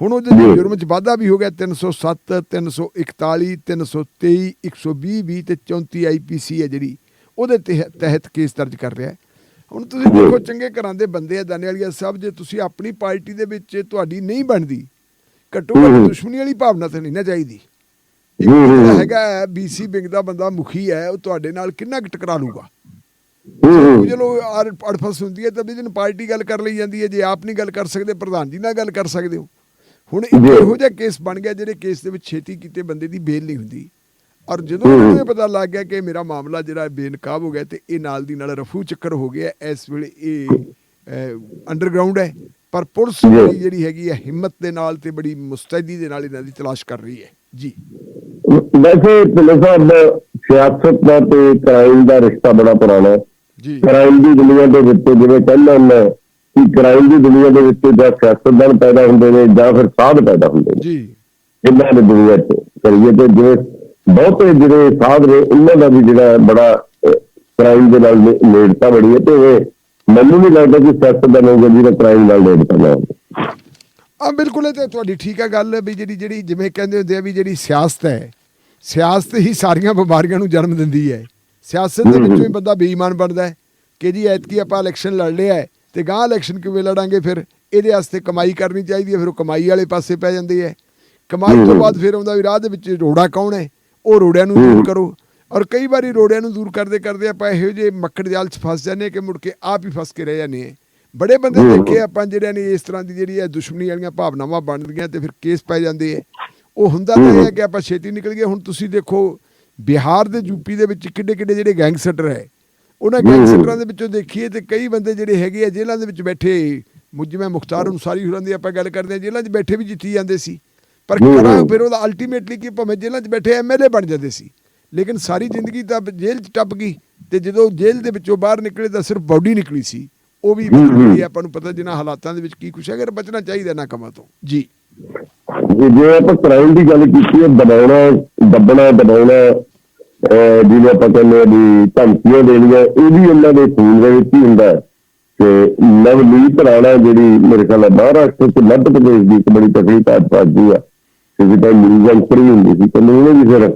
ਹੁਣ ਉਹਦੇ ਜੀ। ਜੁਰਮ ਚ ਵਾਧਾ ਵੀ ਹੋ ਗਿਆ 307 341 323 120 ਵੀ ਤੇ 34 ਆਈਪੀਸੀ ਹੈ ਜਿਹੜੀ ਉਹਦੇ ਤਹਿ- ਤਹਿਤ ਕੇਸ ਦਰਜ ਕਰ ਰਿਹਾ ਹੈ ਹੁਣ ਤੁਸੀਂ। ਦੇਖੋ ਚੰਗੇ ਘਰਾਂ ਦੇ ਬੰਦੇ ਆ ਦਾਨੇ ਵਾਲੀਆ ਸਾਹਿਬ ਜੇ ਤੁਸੀਂ ਆਪਣੀ ਪਾਰਟੀ ਦੇ ਵਿੱਚ ਤੁਹਾਡੀ ਨਹੀਂ ਬਣਦੀ ਘੱਟੋ ਘੱਟ। ਦੁਸ਼ਮਣੀ ਵਾਲੀ ਭਾਵਨਾ ਤਾਂ ਨਹੀਂ ਨਾ ਚਾਹੀਦੀ ਇੱਕ ਹੂੰ, ਹੂੰ, ਜਿਹੜਾ ਹੂੰ। ਹੈਗਾ ਬੀਸੀ ਵਿੰਗ ਦਾ ਬੰਦਾ ਮੁਖੀ ਹੈ ਉਹ ਤੁਹਾਡੇ ਨਾਲ ਕਿੰਨਾ ਕੁ ਟਕਰਾ ਲੂਗਾ ਚਲੋ ਅੜ- ਅੜਫਸ ਹੁੰਦੀ ਹੈ ਤਾਂ ਵੀ ਜਿਹਨੂੰ ਪਾਰਟੀ ਗੱਲ ਕਰ ਲਈ ਜਾਂਦੀ ਹੈ ਜੇ ਆਪ ਨਹੀਂ ਗੱਲ ਕਰ ਸਕਦੇ ਪ੍ਰਧਾਨ ਜੀ ਨਾਲ ਗੱਲ ਕਰ ਸਕਦੇ ਹੋ ਹੁਣ ਇੱਕ। ਇਹੋ ਜਿਹਾ ਕੇਸ ਬਣ ਗਿਆ ਜਿਹੜੇ ਕੇਸ ਦੇ ਵਿੱਚ ਛੇਤੀ ਕੀਤੇ ਬੰਦੇ ਦੀ ਬੇਲ ਨਹੀਂ ਹੁੰਦੀ। ਔਰ ਜਦੋਂ ਉਹਨਾਂ ਨੂੰ ਇਹ ਪਤਾ ਲੱਗ ਗਿਆ ਕਿ ਮੇਰਾ ਮਾਮਲਾ ਜਿਹੜਾ ਬੇਨਕਾਬ ਹੋ ਗਿਆ ਤੇ ਇਹ ਨਾਲ ਦੀ ਨਾਲ ਰਫੂ ਚੱਕਰ ਹੋ ਗਿਆ ਇਸ ਵੇਲੇ ਇਹ ਅੰਡਰਗਰਾਉਂਡ ਹੈ। ਪਰ ਪੁਲਿਸ। ਜਿਹੜੀ ਹੈਗੀ ਹੈ ਹਿੰਮਤ ਦੇ ਨਾਲ ਤੇ ਬੜੀ ਮੁਸਤੈਦੀ ਦੇ ਨਾਲ ਇਹਨਾਂ ਦੀ ਤਲਾਸ਼ ਕਰ ਰਹੀ ਹੈ। ਜੀ। ਵੈਸੇ ਭੁੱਲਰ ਸਾਹਿਬ ਸਿਆਸਤ ਦਾ ਤੇ ਕ੍ਰਾਈਮ ਦਾ ਰਿਸ਼ਤਾ ਬੜਾ ਪੁਰਾਣਾ ਹੈ। ਜੀ। ਕ੍ਰਾਈਮ ਦੀ ਦੁਨੀਆ ਦੇ ਵਿੱਚ ਜਿਵੇਂ ਕਹਿੰਦਾ ਹੁੰਦਾ ਕਿ ਕ੍ਰਾਈਮ ਦੀ ਦੁਨੀਆ ਦੇ ਵਿੱਚ ਜਾਂ ਸਿਆਸਤਦਾਨ ਪੈਦਾ ਹੁੰਦੇ ਨੇ ਜਾਂ ਫਿਰ ਸਾਧ ਪੈਦਾ ਹੁੰਦੇ ਨੇ। ਜੀ। ਇਹਨਾਂ ਦੀ ਦੁਨੀਆ 'ਚ ਕਰੀਏ ਤੇ ਜਿਵੇਂ ਬਹੁਤੇ ਜਿਹੜੇ ਸਾਧ ਨੇ ਉਹਨਾਂ ਦਾ ਵੀ ਜਿਹੜਾ ਬੜਾ ਕ੍ਰਾਈਮ ਦੇ ਨਾਲ ਨੇੜਤਾ ਬੜੀ ਹੈ ਤੇ ਇਹ ਮੈਨੂੰ ਨਹੀਂ ਲੱਗਦਾ ਕਿ ਸਿਆਸਤਦਾਨ ਹੋਊਗਾ ਜਿਹਦਾ ਕ੍ਰਾਈਮ ਨਾਲ ਨੇੜਤਾ ਨਾ ਹੋਵੇ। ਆ ਬਿਲਕੁਲ ਇਹ ਤੇ ਤੁਹਾਡੀ ਠੀਕ ਹੈ ਗੱਲ ਵੀ ਜਿਹੜੀ ਜਿਹੜੀ ਜਿਵੇਂ ਕਹਿੰਦੇ ਹੁੰਦੇ ਆ ਵੀ ਜਿਹੜੀ ਸਿਆਸਤ ਹੈ ਸਿਆਸਤ ਹੀ ਸਾਰੀਆਂ ਬਿਮਾਰੀਆਂ ਨੂੰ ਜਨਮ ਦਿੰਦੀ ਹੈ। ਸਿਆਸਤ ਦੇ ਵਿੱਚੋਂ ਹੀ। ਬੰਦਾ ਬੇਈਮਾਨ ਬਣਦਾ ਹੈ ਕਿ ਜੀ ਐਤਕੀ ਆਪਾਂ ਇਲੈਕਸ਼ਨ ਲੜ ਲਿਆ ਹੈ ਤੇ ਗਾਂ ਇਲੈਕਸ਼ਨ ਕਿਵੇਂ ਲੜਾਂਗੇ ਫਿਰ? ਇਹਦੇ ਵਾਸਤੇ ਕਮਾਈ ਕਰਨੀ ਚਾਹੀਦੀ ਹੈ ਫਿਰ ਉਹ ਕਮਾਈ ਵਾਲੇ ਪਾਸੇ ਪੈ ਜਾਂਦੇ ਹੈ। ਕਮਾਈ ਤੋਂ ਬਾਅਦ ਫਿਰ ਆਉਂਦਾ ਵੀ ਰਾਹ ਦੇ ਵਿੱਚ ਰੋੜਾ ਕੌਣ ਹੈ? ਉਹ ਰੋੜਿਆਂ ਨੂੰ ਦੂਰ ਕਰੋ। ਔਰ ਕਈ ਵਾਰੀ ਰੋੜਿਆਂ ਨੂੰ ਦੂਰ ਕਰਦੇ ਕਰਦੇ ਆਪਾਂ ਇਹੋ ਜਿਹੇ ਮੱਕੜ ਜਾਲ 'ਚ ਫਸ ਜਾਂਦੇ ਕਿ ਮੁੜ ਕੇ ਆਪ ਹੀ ਫਸ ਕੇ ਰਹਿ ਜਾਂਦੇ ਹਾਂ। ਬੜੇ ਬੰਦੇ ਦੇਖੇ ਆਪਾਂ ਜਿਹੜਿਆਂ ਨੇ ਇਸ ਤਰ੍ਹਾਂ ਦੀ ਜਿਹੜੀ ਹੈ ਦੁਸ਼ਮਣੀ ਵਾਲੀਆਂ ਭਾਵਨਾਵਾਂ ਬਣਦੀਆਂ ਤੇ ਫਿਰ ਕੇਸ ਪੈ ਜਾਂਦੇ ਹੈ। ਉਹ ਹੁੰਦਾ ਤਾਂ ਇਹ ਹੈ ਕਿ ਆਪਾਂ ਛੇਤੀ ਨਿਕਲ ਗਏ। ਹੁਣ ਤੁਸੀਂ ਦੇਖੋ ਬਿਹਾਰ ਦੇ ਯੂਪੀ ਦੇ ਵਿੱਚ ਕਿੱਡੇ ਕਿੱਡੇ ਜਿਹੜੇ ਗੈਂਗਸਟਰ ਹੈ। ਉਹਨਾਂ ਗੈਂਗਸਟਰਾਂ ਦੇ ਵਿੱਚੋਂ ਦੇਖੀਏ ਤੇ ਕਈ ਬੰਦੇ ਜਿਹੜੇ ਹੈਗੇ ਆ ਜੇਲ੍ਹਾਂ ਦੇ ਵਿੱਚ ਬੈਠੇ ਮੁਜਮੇ ਮੁਖਤਾਰ ਅਨਸਾਰੀ ਹੋਰਾਂ ਦੀ ਆਪਾਂ ਗੱਲ ਕਰਦੇ ਹਾਂ ਜੇਲ੍ਹਾਂ 'ਚ ਬੈਠੇ ਵੀ ਜਿੱਤੀ ਜਾਂਦੇ ਸੀ। ਪਰ ਕਰਾਂ। ਫਿਰ ਉਹਦਾ ਅਲਟੀਮੇਟਲੀ ਕਿ ਭਾਵੇਂ ਜੇਲ੍ਹਾਂ 'ਚ ਬੈਠੇ ਐਮਐਲਏ ਬਣ ਜਾਂਦੇ ਸੀ। ਲੇਕਿਨ ਸਾਰੀ ਜ਼ਿੰਦਗੀ ਤਾਂ ਜੇਲ੍ਹ 'ਚ ਟੱਪ ਗਈ ਤੇ ਜਦੋਂ ਜੇਲ੍ਹ ਦੇ ਵਿੱਚੋਂ ਬਾਹਰ ਨਿਕਲੇ ਤਾਂ ਸਿਰਫ ਬਾਡੀ ਨਿਕਲੀ ਸੀ। ਉਹ ਵੀ। ਜਿਹੜੀ ਆਪਾਂ ਨੂੰ ਪਤਾ ਜਿਨ੍ਹਾਂ ਹਾਲਾਤਾਂ ਦੇ ਵਿੱਚ ਕੀ ਕੁਛ ਹੈ ਅਗਰ ਬਚਣਾ ਚਾਹੀਦਾ ਨਾ ਕੰਮਾਂ ਤੋਂ। ਜੀ। ਜੇ ਜੇ ਆਪਾਂ ਕ੍ਰਾਈਮ ਦੀ ਗੱਲ ਕੀਤੀ ਹੈ ਦਬਾਉਣਾ ਦੱਬਣਾ ਦਬਾਉਣਾ ਜਿਵੇਂ ਆਪਾਂ ਕਹਿੰਦੇ ਆ ਵੀ ਧਮਕੀਆਂ ਦੇਣੀਆਂ ਇਹ ਵੀ ਉਹਨਾਂ ਦੇ ਖੂਨ ਦੇ ਵਿੱਚ ਹੀ ਹੁੰਦਾ ਹੈ ਤੇ ਨਵਨੀਤ ਰਾਣਾ ਜਿਹੜੀ ਮੇਰੇ ਖਿਆਲ ਹੈ ਮਹਾਰਾਸ਼ਟਰ ਤੇ ਮੱਧ ਪ੍ਰਦੇਸ਼ ਦੀ ਇੱਕ ਬੜੀ ਤਕੜੀ ਪਾਰਟੀ ਆ ਤੇ ਜਿਹਦਾ ਨਿਊਜ਼ ਐਂਕਰ ਹੀ ਹੁੰਦੀ ਸੀ ਤੇ ਉਹਨੇ ਵੀ ਫਿਰ